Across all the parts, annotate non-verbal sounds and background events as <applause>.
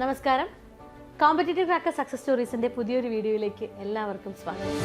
നമസ്കാരം. Competitive cracker success സ്റ്റോറീസിന്റെ പുതിയൊരു വീഡിയോയിലേക്ക് എല്ലാവർക്കും സ്വാഗതം.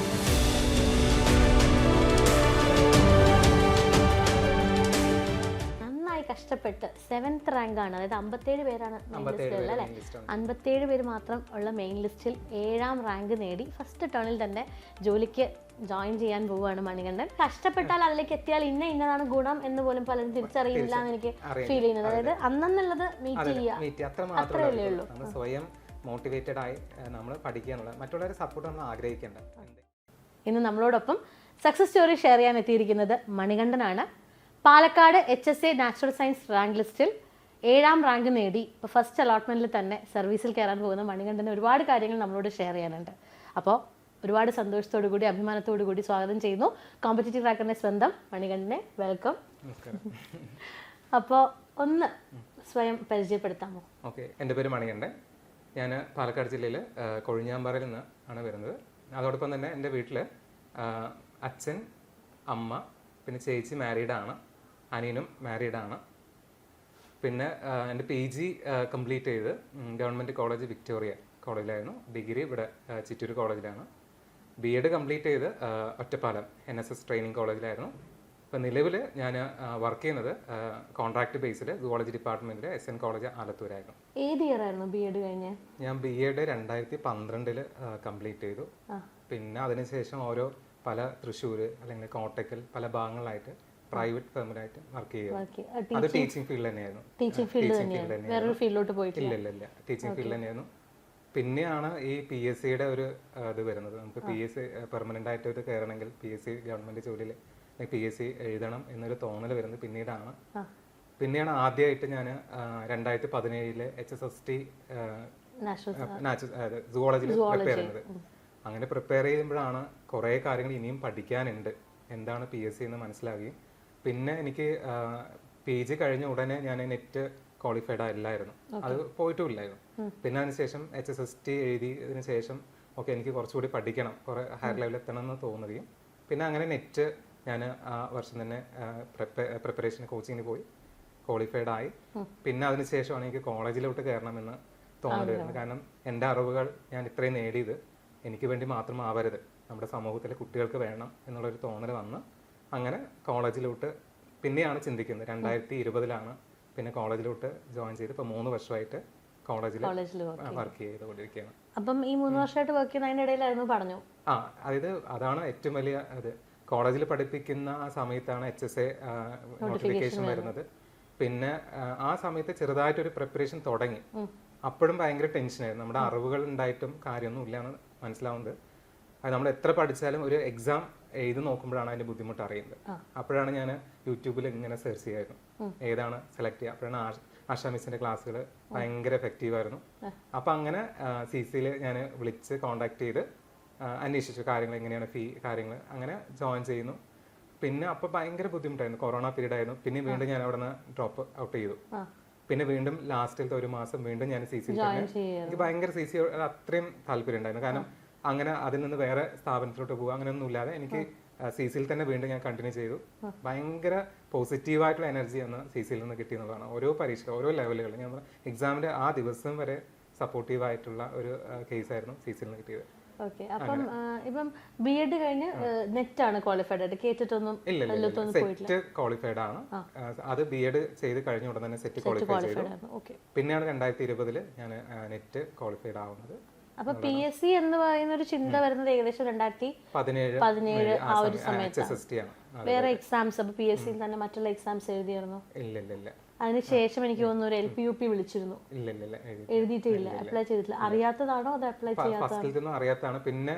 നന്നായി കഷ്ടപ്പെട്ട് സെവൻത് റാങ്ക് ആണ്. അതായത് അമ്പത്തേഴ് പേരാണ് മെയിൻ ലിസ്റ്റിൽ അല്ലേ? അൻപത്തേഴ് പേര് മാത്രം ഉള്ള മെയിൻ ലിസ്റ്റിൽ ഏഴാം റാങ്ക് നേടി. ഫസ്റ്റ് ടേണിൽ തന്നെ ജോലിക്ക് ജോയിൻ ചെയ്യാൻ പോവുകയാണ് മണികണ്ഠൻ. കഷ്ടപ്പെട്ടാൽ അതിലേക്ക് എത്തിയാൽ ഇന്ന ഇന്നതാണ് ഗുണം എന്ന് പോലും പലരും തിരിച്ചറിയില്ല എന്ന് എനിക്ക് ഫീൽ ചെയ്യുന്നത്. അതായത് അന്നെന്നുള്ളത് മീറ്റ് ചെയ്യുക. അത്ര ഉള്ളൂ. സ്വയം മോട്ടിവേറ്റഡ് ആയി നമ്മൾ പഠിക്കുക എന്നുള്ളത് മറ്റുള്ളവരെ സപ്പോർട്ട് നമ്മൾ ആഗ്രഹിക്കേണ്ട. ഇന്ന് നമ്മളോടൊപ്പം സക്സസ് സ്റ്റോറി ഷെയർ ചെയ്യാൻ എത്തിയിരിക്കുന്നത് മണികണ്ഠനാണ്. Palakkad H S A natural science rank ലിസ്റ്റിൽ ഏഴാം റാങ്ക് നേടി. ഇപ്പോൾ ഫസ്റ്റ് അലോട്ട്മെന്റിൽ തന്നെ സർവീസിൽ കയറാൻ പോകുന്ന മണികണ്ഠന് ഒരുപാട് കാര്യങ്ങൾ നമ്മളോട് ഷെയർ ചെയ്യാനുണ്ട്. അപ്പോൾ ഒരുപാട് സന്തോഷത്തോടു കൂടി അഭിമാനത്തോടു കൂടി സ്വാഗതം ചെയ്യുന്നു. കോമ്പറ്റേറ്റീവ് ട്രാക്കറിന്റെ സ്വന്തം മണികണ്ഠനെ വെൽക്കം അപ്പോ അപ്പോൾ ഒന്ന് സ്വയം പരിചയപ്പെടുത്താമോ? ഓക്കെ എന്റെ പേര് മണികണ്ഠൻ. ഞാൻ പാലക്കാട് ജില്ലയിൽ കൊഴിഞ്ഞാമ്പാറയിൽ നിന്ന് ആണ് വരുന്നത്. അതോടൊപ്പം തന്നെ എന്റെ വീട്ടിൽ അച്ഛൻ അമ്മ പിന്നെ ചേച്ചി മാരീഡാണ് അനിയനും മാരീഡാണ് പിന്നെ എന്റെ പി ജി കംപ്ലീറ്റ് ചെയ്ത് ഗവൺമെന്റ് കോളേജ് വിക്ടോറിയ കോളേജിലായിരുന്നു. ഡിഗ്രി ഇവിടെ ചിറ്റൂർ കോളേജിലാണ്. ബി എഡ് കംപ്ലീറ്റ് ചെയ്ത് Ottapalam N S S training കോളേജിലായിരുന്നു ഇപ്പം നിലവിൽ ഞാൻ വർക്ക് ചെയ്യുന്നത് കോൺട്രാക്ട് ബേസിൽ സുവോളജി ഡിപ്പാർട്ട്മെന്റിൽ എസ് എൻ കോളേജ് ആലത്തൂരായിരുന്നു. ഏത് ഇയർ ആയിരുന്നു ബി എഡ് കഴിഞ്ഞ്? ഞാൻ ബി എഡ് രണ്ടായിരത്തി പന്ത്രണ്ടിൽ കംപ്ലീറ്റ് ചെയ്തു. പിന്നെ അതിനുശേഷം ഓരോ പല തൃശ്ശൂർ അല്ലെങ്കിൽ കോട്ടയ്ക്കൽ പല ഭാഗങ്ങളിലായിട്ട് പ്രൈവറ്റ് ഫേമിലായിട്ട് വർക്ക് ചെയ്തു. അത് ടീച്ചിങ് ഫീൽഡ് തന്നെയായിരുന്നു. ടീച്ചിങ് ഫീൽഡ് തന്നെയാണ് വേറൊരു ഫീൽഡിലോട്ട് പോയിട്ടില്ല. ഇല്ല ഇല്ല ടീച്ചിങ് ഫീൽഡ് തന്നെയായിരുന്നു. പിന്നെയാണ് ഈ പി എസ് സിയുടെ ഒരു ഇത് വരുന്നത്. നമുക്ക് പി എസ് സി പെർമനന്റ് ആയിട്ട് ഇത് കയറണമെങ്കിൽ പി എസ് സി ഗവൺമെന്റ് ജോലിയിൽ പി എസ് സി എഴുതണം എന്നൊരു തോന്നൽ വരുന്നത് പിന്നീടാണ്. പിന്നെയാണ് ആദ്യമായിട്ട് ഞാൻ രണ്ടായിരത്തി പതിനേഴിൽ എച്ച് എസ് എസ് ടി സുവോളജിയിൽ പ്രിപ്പയർ ചെയ്യുന്നത്. അങ്ങനെ പ്രിപ്പയർ ചെയ്യുമ്പോഴാണ് കുറേ കാര്യങ്ങൾ ഇനിയും പഠിക്കാനുണ്ട്. എന്താണ് പി എസ് സി എന്ന് മനസ്സിലാക്കി പിന്നെ എനിക്ക് പി ജി കഴിഞ്ഞ ഉടനെ ഞാൻ നെറ്റ് ക്വാളിഫൈഡ് അല്ലായിരുന്നു അത് പോയിട്ടും ഇല്ലായിരുന്നു പിന്നെ അതിനുശേഷം എച്ച് എസ് എസ് ടി എഴുതിയതിനു ശേഷം ഓക്കെ എനിക്ക് കുറച്ചുകൂടി പഠിക്കണം. കുറെ ഹയർ ലെവലിൽ എത്തണം എന്ന് തോന്നുകയും. പിന്നെ അങ്ങനെ നെറ്റ് ഞാൻ ആ വർഷം തന്നെ പ്രിപ്പറേഷൻ കോച്ചിങ്ങിന് പോയി. ക്വാളിഫൈഡ് ആയി. പിന്നെ അതിനുശേഷമാണ് എനിക്ക് കോളേജിലോട്ട് കയറണമെന്ന് തോന്നൽ വരുന്നത് കാരണം എന്റെ അറിവുകൾ ഞാൻ ഇത്രയും നേടിയത് എനിക്ക് വേണ്ടി മാത്രം ആവരുത്. നമ്മുടെ സമൂഹത്തിലെ കുട്ടികൾക്ക് വേണം എന്നുള്ളൊരു തോന്നൽ വന്ന് അങ്ങനെ കോളേജിലോട്ട് പിന്നെയാണ് ചിന്തിക്കുന്നത്. രണ്ടായിരത്തി ഇരുപതിലാണ് പിന്നെ കോളേജിലോട്ട് ജോയിൻ ചെയ്ത് ഇപ്പോൾ മൂന്ന് വർഷമായിട്ട് കോളേജിൽ വർക്ക് ചെയ്തുകൊണ്ടിരിക്കുകയാണ്. അപ്പം ഈ മൂന്ന് വർഷമായിട്ട് വർക്ക് ചെയ്യുന്ന അതിന്റെ ഇടയിലായിരുന്നു പറഞ്ഞു? ആ അതായത് അതാണ് ഏറ്റവും വലിയ അത് കോളേജിൽ പഠിപ്പിക്കുന്ന ആ സമയത്താണ് എച്ച് എസ് എ നോട്ടിഫിക്കേഷൻ വരുന്നത്. പിന്നെ ആ, ആ സമയത്ത് ചെറുതായിട്ടൊരു പ്രിപ്പറേഷൻ തുടങ്ങി. അപ്പോഴും ഭയങ്കര ടെൻഷനായിരുന്നു. നമ്മുടെ അറിവുകൾ ഉണ്ടായിട്ടും കാര്യമൊന്നും ഇല്ലാന്ന് മനസ്സിലാവുന്നത്. അത് നമ്മൾ എത്ര പഠിച്ചാലും ഒരു എക്സാം എഴുതി നോക്കുമ്പോഴാണ് അതിന്റെ ബുദ്ധിമുട്ട് അറിയുന്നത്? അപ്പോഴാണ് ഞാൻ യൂട്യൂബിൽ ഇങ്ങനെ സെർച്ച് ചെയ്യായിരുന്നു ഏതാണ് സെലക്ട് ചെയ്യുക? അപ്പോഴാണ് ആഷ- ആശാ മിസ്സിന്റെ ക്ലാസ്സുകൾ ഭയങ്കര എഫക്റ്റീവ് ആയിരുന്നു. അപ്പൊ അങ്ങനെ സി സിയിൽ ഞാൻ വിളിച്ച് കോണ്ടാക്ട് ചെയ്ത് അന്വേഷിച്ചു കാര്യങ്ങൾ എങ്ങനെയാണ് ഫീ കാര്യങ്ങൾ അങ്ങനെ ജോയിൻ ചെയ്യുന്നു. പിന്നെ അപ്പോൾ ഭയങ്കര ബുദ്ധിമുട്ടായിരുന്നു. കൊറോണ പീരീഡ് ആയിരുന്നു. പിന്നെ വീണ്ടും ഞാൻ അവിടെ നിന്ന് ഡ്രോപ്പ് ഔട്ട് ചെയ്തു പിന്നെ വീണ്ടും ലാസ്റ്റിലത്തെ ഒരു മാസം വീണ്ടും ഞാൻ സി സി. എനിക്ക് ഭയങ്കര സി സി അത്രയും താല്പര്യം ഉണ്ടായിരുന്നു. കാരണം അങ്ങനെ അതിൽ നിന്ന് വേറെ സ്ഥാപനത്തിലോട്ട് പോകുക അങ്ങനെയൊന്നും ഇല്ലാതെ എനിക്ക് സി സിയിൽ തന്നെ വീണ്ടും ഞാൻ കണ്ടിന്യൂ ചെയ്തു. ഭയങ്കര പോസിറ്റീവായിട്ടുള്ള എനർജി ആണ് സി സിയിൽ നിന്ന് കിട്ടിയെന്നുള്ളതാണ്. ഓരോ പരീക്ഷ ഓരോ ലെവലുകൾ ഞാൻ എക്സാമിന്റെ ആ ദിവസം വരെ സപ്പോർട്ടീവ് ആയിട്ടുള്ള ഒരു കേസായിരുന്നു സി സിയിൽ നിന്ന് കിട്ടിയത്. ഓക്കെ അപ്പം ആ, ഇപ്പം ബി എഡ് കഴിഞ്ഞ് നെറ്റ് ആണ് ക്വാളിഫൈഡ് ആയിട്ട്. കേട്ടിട്ടൊന്നും സെറ്റ് ക്വാളിഫൈഡ് ആണ്. അത് ബി എഡ് ചെയ്ത് കഴിഞ്ഞ ഉടൻ തന്നെ സെറ്റ് ക്വാളിഫൈ ചെയ്തു. പിന്നെയാണ് രണ്ടായിരത്തി ഇരുപതിൽ ഞാൻ നെറ്റ് ക്വാളിഫൈഡ് ആവുന്നത്. അപ്പൊ പി എസ് സി എന്ന് പറയുന്ന ഒരു ചിന്ത വരുന്നത് ഏകദേശം രണ്ടായിരത്തി പതിനേഴ് പതിനേഴ് ആ ഒരു സമയത്ത് വേറെ എക്സാംസ് അപ്പൊ പി എസ് സിയിൽ തന്നെ മറ്റുള്ള എക്സാംസ് ഇല്ല അതിനുശേഷം എനിക്ക് തോന്നുന്നു ഒരു എൽ പി യു പി വിളിച്ചിരുന്നു. എഴുതിയിട്ടില്ല. അപ്ലൈ ചെയ്തിട്ടില്ല. അറിയാത്തതാണോ അത് അപ്ലൈ ചെയ്യാത്തതാണോ? അറിയാത്തതാണ്. പിന്നെ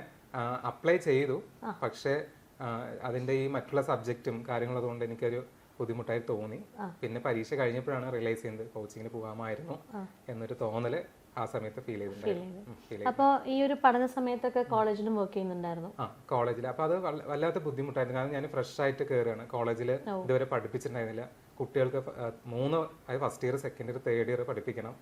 അപ്ലൈ ചെയ്തു. പക്ഷേ അതിന്റെ ഈ മറ്റുള്ള സബ്ജക്റ്റും കാര്യങ്ങളും അതുകൊണ്ട് എനിക്കൊരു ബുദ്ധിമുട്ടായി തോന്നി. പിന്നെ പരീക്ഷ കഴിഞ്ഞപ്പോഴാണ് റിയലൈസ് ചെയ്യുന്നത് കോച്ചിങ്ങിന് പോകാമായിരുന്നു എന്നൊരു തോന്നൽ ആ സമയത്ത് ഫീൽ ചെയ്തിട്ടുണ്ടായിരുന്നു. ഉം, feel ചെയ്തു. അപ്പൊ ഈ ഒരു പഠന സമയത്തൊക്കെ കോളേജിലും വർക്ക് ചെയ്യുന്നുണ്ടായിരുന്നു? ആ കോളേജിൽ അപ്പൊ അത് വല്ലാത്ത ബുദ്ധിമുട്ടായിരുന്നു. കാരണം ഞാൻ ഫ്രഷ് ആയിട്ട് കയറുകയാണ് കോളേജിൽ ഇതുവരെ പഠിപ്പിച്ചിട്ടുണ്ടായിരുന്നില്ല. കുട്ടികൾക്ക് മൂന്ന് അതായത് first year second year third year പഠിപ്പിക്കണം.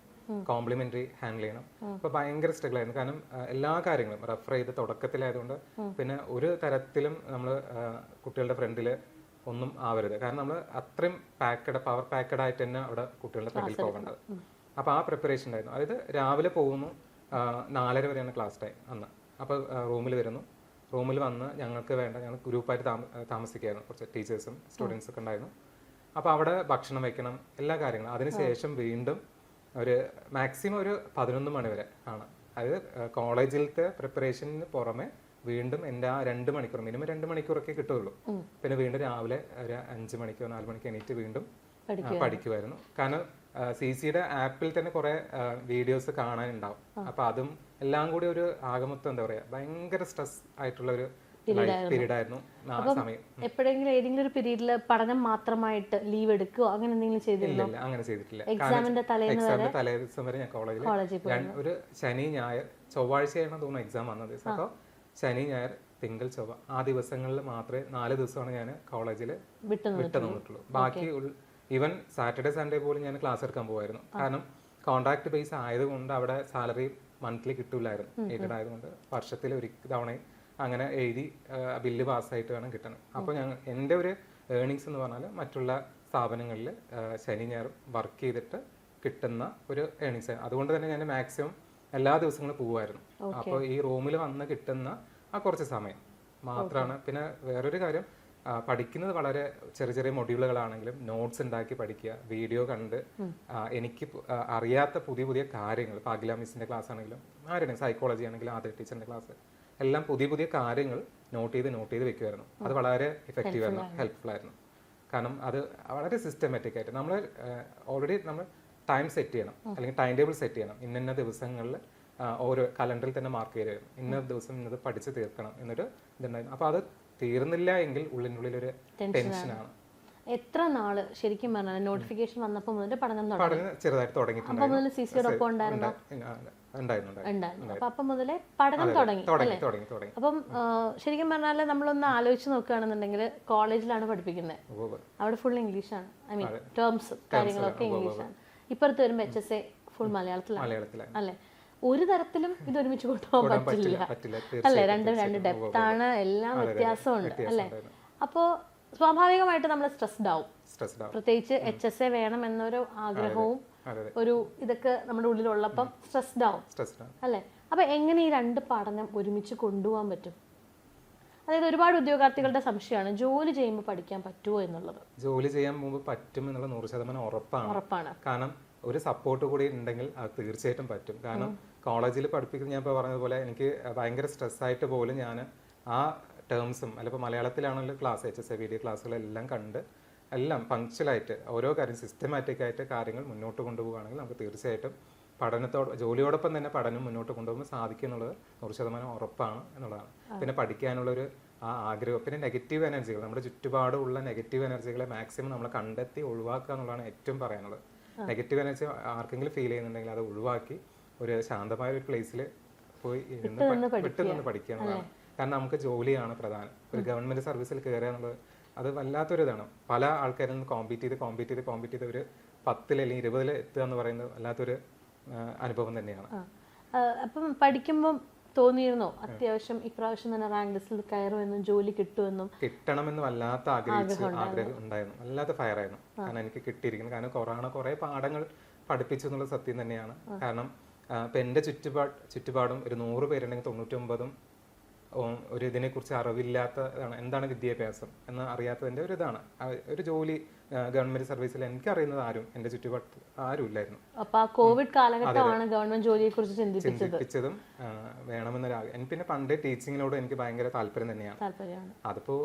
കോംപ്ലിമെന്ററി ഹാൻഡിൽ ചെയ്യണം അപ്പൊ ഭയങ്കര സ്ട്രഗിൾ ആയിരുന്നു. കാരണം എല്ലാ കാര്യങ്ങളും റെഫർ ചെയ്ത് തുടക്കത്തിലായതുകൊണ്ട് പിന്നെ ഒരു തരത്തിലും നമ്മൾ കുട്ടികളുടെ ഫ്രണ്ടിൽ ഒന്നും ആവരുത്. കാരണം നമ്മൾ അത്രയും പാക്കഡ് പവർ പാക്കഡ് ആയിട്ട് തന്നെ അവിടെ കുട്ടികളുടെ ഫ്രണ്ടിൽ പോകേണ്ടത്. അപ്പോൾ ആ പ്രിപ്പറേഷൻ ഉണ്ടായിരുന്നു. അതായത് രാവിലെ പോകുന്നു നാലര വരെയാണ് ക്ലാസ് ടൈം അന്ന്. അപ്പോൾ റൂമിൽ വരുന്നു. റൂമിൽ വന്ന് ഞങ്ങൾക്ക് വേണ്ട ഞങ്ങൾ ഗ്രൂപ്പായിട്ട് താമ താമസിക്കുകയായിരുന്നു. കുറച്ച് ടീച്ചേഴ്സും സ്റ്റുഡൻസും ഒക്കെ ഉണ്ടായിരുന്നു. അപ്പോൾ അവിടെ ഭക്ഷണം വെക്കണം എല്ലാ കാര്യങ്ങളും. അതിനുശേഷം വീണ്ടും ഒരു മാക്സിമം ഒരു പതിനൊന്ന് മണി വരെ ആണ്. അതായത് കോളേജിലത്തെ പ്രിപ്പറേഷന് പുറമെ വീണ്ടും എന്റെ ആ രണ്ട് മണിക്കൂർ മിനിമം രണ്ട് മണിക്കൂറൊക്കെ കിട്ടുള്ളൂ പിന്നെ വീണ്ടും രാവിലെ ഒരു അഞ്ച് മണിക്കോ നാല് മണിക്കോ എണീറ്റ് വീണ്ടും പഠിക്കുമായിരുന്നു കാരണം സി സിയുടെ ആപ്പിൽ തന്നെ കുറെ വീഡിയോസ് കാണാനുണ്ടാവും. അപ്പൊ അതും എല്ലാം കൂടി ഒരു ആകമൊത്തം എന്താ പറയാ ഭയങ്കര സ്ട്രെസ് ആയിട്ടുള്ള ഒരു പീരീഡ് ആയിരുന്നു ആ സമയം. എപ്പോഴെങ്കിലും ഏതെങ്കിലും ഒരു പീരീഡിൽ പഠനം മാത്രമായിട്ട് ലീവ് എടുക്കുകയോ അങ്ങനെ എന്തെങ്കിലും ചെയ്തിരുന്നോ? അങ്ങനെ ചെയ്തിട്ടില്ല. എക്സാമിന്റെ തലേന്ന് എക്സാമിന്റെ തലേ ദിവസം വരെ ഞാൻ കോളേജിൽ ഒരു ശനി ഞായർ ചൊവ്വാഴ്ചയാണ് തോന്നുന്നു എക്സാം വന്ന ദിവസം അപ്പോൾ ശനി ഞായർ തിങ്കൾ ചൊവ്വ ആ ദിവസങ്ങളിൽ മാത്രമേ നാല് ദിവസമാണ് ഞാൻ കോളേജിൽ വിട്ടു വിട്ടു നിന്നിട്ടുള്ളൂ. ബാക്കി ഈവൻ സാറ്റർഡേ സൺഡേ പോലും ഞാൻ ക്ലാസ് എടുക്കാൻ പോകുമായിരുന്നു കാരണം കോൺട്രാക്ട് ബേസ് ആയതുകൊണ്ട് അവിടെ സാലറി മന്ത്ലി കിട്ടൂലായിരുന്നു. എയ്ഡഡ് ആയതുകൊണ്ട് വർഷത്തിൽ ഒരു തവണയും അങ്ങനെ എഴുതി ബില്ല് പാസ്സായിട്ട് വേണം കിട്ടണം. അപ്പോൾ ഞങ്ങൾ എന്റെ ഒരു ഏണിങ്സ് എന്ന് പറഞ്ഞാൽ മറ്റുള്ള സ്ഥാപനങ്ങളിൽ ശനി ഞായർ വർക്ക് ചെയ്തിട്ട് കിട്ടുന്ന ഒരു ഏണിങ്സ് അതുകൊണ്ട് തന്നെ ഞാൻ മാക്സിമം എല്ലാ ദിവസങ്ങളും പോകുമായിരുന്നു അപ്പോൾ ഈ റൂമിൽ വന്ന് കിട്ടുന്ന ആ കുറച്ച് സമയം മാത്രമാണ് പിന്നെ വേറൊരു കാര്യം പഠിക്കുന്നത് വളരെ ചെറിയ ചെറിയ മൊഡ്യൂളുകളാണെങ്കിലും നോട്ട്സ് ഉണ്ടാക്കി പഠിക്കുക വീഡിയോ കണ്ട് എനിക്ക് അറിയാത്ത പുതിയ പുതിയ കാര്യങ്ങൾ പാഗില അഖില മിസ്സിന്റെ ക്ലാസ് ആണെങ്കിലും ആരുടെ സൈക്കോളജി ആണെങ്കിലും ആദ്യ ടീച്ചറിന്റെ ക്ലാസ് എല്ലാം പുതിയ പുതിയ കാര്യങ്ങൾ നോട്ട് ചെയ്ത് നോട്ട് ചെയ്ത് വെക്കുമായിരുന്നു അത് വളരെ ഇഫക്റ്റീവ് ആയിരുന്നു ഹെൽപ്ഫുൾ ആയിരുന്നു. കാരണം അത് വളരെ സിസ്റ്റമാറ്റിക് ആയിട്ട് നമ്മൾ ഓൾറെഡി നമ്മൾ ടൈം സെറ്റ് ചെയ്യണം അല്ലെങ്കിൽ ടൈം ടേബിൾ സെറ്റ് ചെയ്യണം. ഇന്ന ദിവസങ്ങളിൽ ഓരോ കലണ്ടറിൽ തന്നെ മാർക്ക് ചെയ്ത് ഇന്ന ദിവസം ഇന്നത് പഠിച്ച് തീർക്കണം എന്നൊരു ഇതുണ്ടായിരുന്നു അപ്പോൾ അത് തീർന്നില്ല എങ്കിൽ ഉള്ളിനുള്ളിൽ ഒരു ടെൻഷനാണ്. എത്ര നാൾ ശരിക്കും പറഞ്ഞാൽ നോട്ടിഫിക്കേഷൻ വന്നപ്പോൾ മുതൽ പഠനം തുടങ്ങി? പഠനം ചെറുതായിട്ട് തുടങ്ങിയിട്ടുണ്ട് അപ്പൊ മുതൽ സി സിയുടെ ഒപ്പം ഉണ്ടായിരുന്നു? അപ്പൊ മുതലേ പഠനം തുടങ്ങി അല്ലേ? അപ്പം ശരിക്കും പറഞ്ഞാൽ നമ്മളൊന്ന് ആലോചിച്ച് നോക്കുകയാണെന്നുണ്ടെങ്കിൽ കോളേജിലാണ് പഠിപ്പിക്കുന്നത്. അവിടെ ഫുൾ ഇംഗ്ലീഷാണ് ഐ മീൻ ടേംസ് കാര്യങ്ങളൊക്കെ ഇംഗ്ലീഷാണ് ഇപ്പുറത്ത് വരുമ്പോൾ എച്ച് എസ് എ ഫുൾ മലയാളത്തിലാണ്. മലയാളത്തിലാണ്. അല്ലേ? ഒരു തരത്തിലും ഇത് ഒരുമിച്ച് കൊണ്ടുപോകാൻ പറ്റില്ല അല്ലെ? രണ്ടും രണ്ട് ഡെപ്ത് ആണ് എല്ലാം വ്യത്യാസമുണ്ട് അല്ലെ? അപ്പോ സ്വാഭാവികമായിട്ട് നമ്മൾ സ്ട്രെസ്ഡ് ആവും പ്രത്യേകിച്ച് എച്ച് എസ് എ വേണം എന്നൊരു ആഗ്രഹവും ഒരു ഇതൊക്കെ നമ്മുടെ ഉള്ളിലുള്ളപ്പം സ്ട്രെസ്ഡ് ആവും അല്ലെ അല്ലേ? അപ്പൊ എങ്ങനെ ഈ രണ്ട് പഠനം ഒരുമിച്ച് കൊണ്ടുപോകാൻ പറ്റും? അതായത് ഒരുപാട് ഉദ്യോഗാർത്ഥികളുടെ സംശയമാണ് ജോലി ചെയ്യുമ്പോൾ പഠിക്കാൻ പറ്റുമോ എന്നുള്ളത്? ജോലി ചെയ്യാൻ മുമ്പ് പറ്റും എന്നുള്ള നൂറ് ശതമാനം ഉറപ്പാണ്. ഉറപ്പാണ്. കാരണം ഒരു സപ്പോർട്ട് കൂടി ഉണ്ടെങ്കിൽ അത് തീർച്ചയായിട്ടും പറ്റും. കാരണം കോളേജിൽ പഠിപ്പിക്കുന്ന ഞാൻ ഇപ്പോൾ പറഞ്ഞതുപോലെ എനിക്ക് ഭയങ്കര സ്ട്രെസ്സായിട്ട് പോലും ഞാൻ ആ ടേംസും അല്ലെങ്കിൽ മലയാളത്തിലാണല്ലോ class H S A video ക്ലാസ്സുകളെല്ലാം കണ്ട് എല്ലാം പങ്ക്ച്വലായിട്ട് ഓരോ കാര്യം സിസ്റ്റമാറ്റിക് ആയിട്ട് കാര്യങ്ങൾ മുന്നോട്ട് കൊണ്ടുപോവുകയാണെങ്കിൽ നമുക്ക് തീർച്ചയായിട്ടും പഠനത്തോട് ജോലിയോടൊപ്പം തന്നെ പഠനം മുന്നോട്ട് കൊണ്ടുപോകുമ്പോൾ സാധിക്കും എന്നുള്ളത് നൂറ് ശതമാനം ഉറപ്പാണ് എന്നുള്ളതാണ്. പിന്നെ പഠിക്കാനുള്ളൊരു ആ ആഗ്രഹം പിന്നെ നെഗറ്റീവ് എനർജികൾ നമ്മുടെ ചുറ്റുപാടുള്ള നെഗറ്റീവ് എനർജികളെ മാക്സിമം നമ്മൾ കണ്ടെത്തി ഒഴിവാക്കുക എന്നുള്ളതാണ് ഏറ്റവും പറയാനുള്ളത്. നെഗറ്റീവ് എനർജി ആർക്കെങ്കിലും ഫീൽ ചെയ്യുന്നുണ്ടെങ്കിൽ അത് ഒഴിവാക്കി ഒരു ശാന്തമായ ഒരു പ്ലേസിൽ പോയി ഇരുന്ന് വിട്ടു നിന്ന് പഠിക്കുക എന്നുള്ളതാണ്. കാരണം നമുക്ക് ജോലിയാണ് പ്രധാനം. ഒരു ഗവൺമെന്റ് സർവീസിൽ കയറുക എന്നുള്ളത് അത് വല്ലാത്തൊരു ഇതാണ്. പല ആൾക്കാരും കോമ്പീറ്റ് ചെയ്ത് കോമ്പീറ്റ് ചെയ്ത് കോമ്പീറ്റ് ചെയ്ത് ഒരു പത്തിൽ അല്ലെങ്കിൽ ഇരുപതിൽ എത്തുക എന്ന് പറയുന്നത് വല്ലാത്തൊരു അനുഭവം തന്നെയാണ്. അപ്പം പഠിക്കുമ്പം തോന്നിയിരുന്നോ? അത്യാവശ്യം ഇപ്രാവശ്യം തന്നെ റാങ്ക് ലിസ്റ്റിൽ കയറുമെന്നും ജോലി കിട്ടുമെന്നും കിട്ടണമെന്ന് വല്ലാത്ത ആഗ്രഹിച്ച് ആഗ്രഹം ഉണ്ടായിരുന്നു. വല്ലാത്ത ഫയർ ആയിരുന്നു. കാരണം എനിക്ക് കിട്ടിയിരിക്കുന്നു കാരണം കൊറോണ കുറെ പാഠങ്ങൾ പഠിപ്പിച്ചു എന്നുള്ള സത്യം തന്നെയാണ്. കാരണം ഇപ്പൊ എന്റെ ചുറ്റുപാട് ചുറ്റുപാടും ഒരു നൂറ് പേരുണ്ടെങ്കിൽ തൊണ്ണൂറ്റൊമ്പതും ഒരു ഇതിനെക്കുറിച്ച് അറിവില്ലാത്തതാണ് എന്താണ് വിദ്യാഭ്യാസം എന്ന് അറിയാത്തതിന്റെ ഒരു ഇതാണ്. ഒരു ജോലി ഗവൺമെന്റ് സർവീസിൽ എനിക്ക് അറിയുന്നത് ആരും എന്റെ ചുറ്റുപാട് ആരും ഇല്ലായിരുന്നു. അപ്പൊ ആ കോവിഡ് കാലഘട്ടമാണ് ഗവൺമെന്റ് ജോലിയെ കുറിച്ച് ചിന്തിപ്പിച്ചത് വേണമെന്നൊരാഗ്രഹം വേണമെന്നൊരു എനിക്ക് പിന്നെ പണ്ട് ടീച്ചിങ്ങിനോട് എനിക്ക് ഭയങ്കര താല്പര്യം തന്നെയാണ്. അതിപ്പോ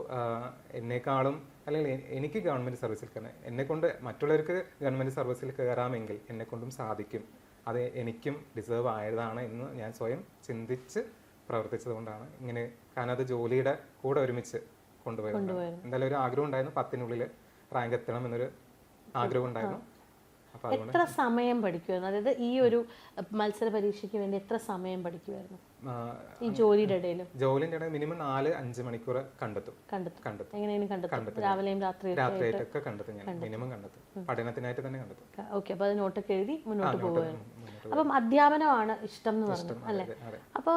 എന്നെക്കാളും അല്ലെങ്കിൽ എനിക്ക് ഗവൺമെന്റ് സർവീസിൽ കയറാൻ എന്നെ കൊണ്ട് മറ്റുള്ളവർക്ക് ഗവൺമെന്റ് സർവീസിൽ കയറാമെങ്കിൽ എന്നെ കൊണ്ടും സാധിക്കും. അത് എനിക്കും ഡിസേർവ് ആയതാണ് എന്ന് ഞാൻ സ്വയം ചിന്തിച്ച് പ്രവർത്തിച്ചതുകൊണ്ടാണ് ഇങ്ങനെ കാരണം അത് ജോലിയുടെ കൂടെ ഒരുമിച്ച് കൊണ്ടുപോയത്. എന്തായാലും ഒരു ആഗ്രഹം ഉണ്ടായിരുന്നു പത്തിനുള്ളിൽ റാങ്ക് എത്തണം എന്നൊരു ആഗ്രഹം ഉണ്ടായിരുന്നു. എത്ര സമയം പഠിക്കുമായിരുന്നു അതായത് ഈ ഒരു മത്സര പരീക്ഷയ്ക്ക് വേണ്ടി എത്ര സമയം പഠിക്കുമായിരുന്നു ഈ ജോലിയുടെ ഇടയിൽ ജോലിന്റെ ഇടയിൽ മിനിമം നാല് അഞ്ച് മണിക്കൂർ കണ്ടെത്തും. കണ്ടെത്തും. എങ്ങനെയും കണ്ടെത്തും. രാവിലെയും രാത്രിയും രാത്രിയായിട്ടൊക്കെ കണ്ടെത്തും ഞാൻ. മിനിമം കണ്ടെത്തും. പഠനത്തിനായിട്ട് തന്നെ കണ്ടെത്തും. ഓക്കെ അപ്പൊ അത് നോട്ടൊക്കെ എഴുതി മുന്നോട്ട് പോകുമായിരുന്നു അപ്പം അധ്യാപനമാണ് ഇഷ്ടം എന്ന് പറഞ്ഞു അല്ലേ? അപ്പോൾ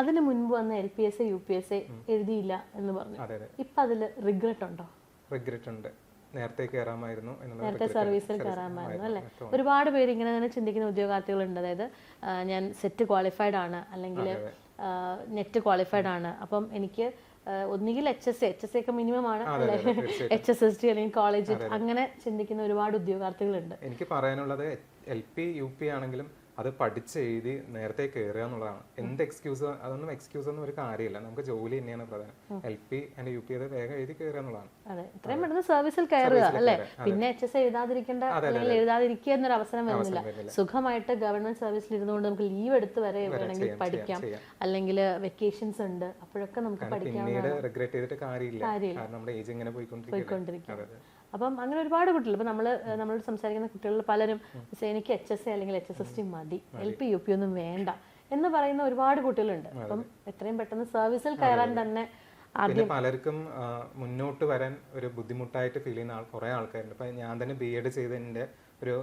അതിന് മുൻപ് വന്ന L P S U P S എഴുതിയില്ല എന്ന് പറഞ്ഞു. ഇപ്പൊ അതിൽ റിഗ്രറ്റ് ഉണ്ടോ? റിഗ്രറ്റ് ഉണ്ട്. നേരത്തെ കയറാമായിരുന്നു നേരത്തെ സർവീസിൽ കയറാമായിരുന്നു അല്ലേ? ഒരുപാട് പേര് ഇങ്ങനെ തന്നെ ചിന്തിക്കുന്ന ഉദ്യോഗാർത്ഥികളുണ്ട്. അതായത് ഞാൻ സെറ്റ് ക്വാളിഫൈഡ് ആണ് അല്ലെങ്കിൽ നെറ്റ് ക്വാളിഫൈഡ് ആണ്. അപ്പം എനിക്ക് ഒന്നുകിൽ എച്ച് എസ് എച്ച് എസ് ഒക്കെ മിനിമം ആണ് എച്ച് എസ് എസ് ടി അല്ലെങ്കിൽ കോളേജ് അങ്ങനെ ചിന്തിക്കുന്ന ഒരുപാട് ഉദ്യോഗാർത്ഥികളുണ്ട്. എനിക്ക് പറയാനുള്ളത് എൽ പി യു പി ആണെങ്കിലും അത് പഠിച്ച് എഴുതി നേരത്തെ കയറുക എന്നുള്ളതാണ്. എന്ത് എക്സ്ക്യൂസ് അതൊന്നും എക്സ്ക്യൂസ് ഒന്നും ഒരു കാര്യമില്ല. നമുക്ക് ജോലി തന്നെയാണ് പ്രധാനം. L P and U P അത് വേഗം എഴുതി കയറുക എന്നുള്ളതാണ്. അതെ. എത്രയും പെട്ടെന്ന് സർവീസിൽ കയറുക അല്ലേ? പിന്നെ എച്ച് എസ് എഴുതാതിരിക്കേണ്ട അല്ലെങ്കിൽ എഴുതാതിരിക്കുക എന്നൊരു അവസരം വരുന്നില്ല. സുഖമായിട്ട് ഗവൺമെന്റ് സർവീസിൽ ഇരുന്നുകൊണ്ട് നമുക്ക് ലീവ് എടുത്ത് വരെ വേണമെങ്കിൽ പഠിക്കാം. അല്ലെങ്കിൽ വെക്കേഷൻസ് ഉണ്ട്. അപ്പോഴൊക്കെ നമുക്ക് പഠിക്കാം പിന്നീട് റിഗ്രറ്റ് ചെയ്തിട്ട് കാര്യമില്ല. കാരണം നമ്മുടെ ഏജ് ഇങ്ങനെ പോയിക്കൊണ്ടിരിക്കും അപ്പം അങ്ങനെ ഒരുപാട് കുട്ടികൾ. ഇപ്പം നമ്മൾ നമ്മളോട് സംസാരിക്കുന്ന കുട്ടികളിൽ പലരും "മിസ്സേ, എനിക്ക് എച്ച് എസ് എ അല്ലെങ്കിൽ എച്ച് എസ് എസ് ടി മതി. എൽ പി യു പി ഒന്നും വേണ്ട എന്ന് പറയുന്ന ഒരുപാട് കുട്ടികളുണ്ട്. അപ്പം എത്രയും പെട്ടെന്ന് സർവീസിൽ കയറാൻ തന്നെ പിന്നെ പലർക്കും മുന്നോട്ട് വരാൻ ഒരു ബുദ്ധിമുട്ടായിട്ട് ഫീൽ ചെയ്യുന്ന ആൾ കുറേ ആൾക്കാരുണ്ട്. ഇപ്പം ഞാൻ തന്നെ ബി എഡ് ചെയ്ത എന്റെ ഒരു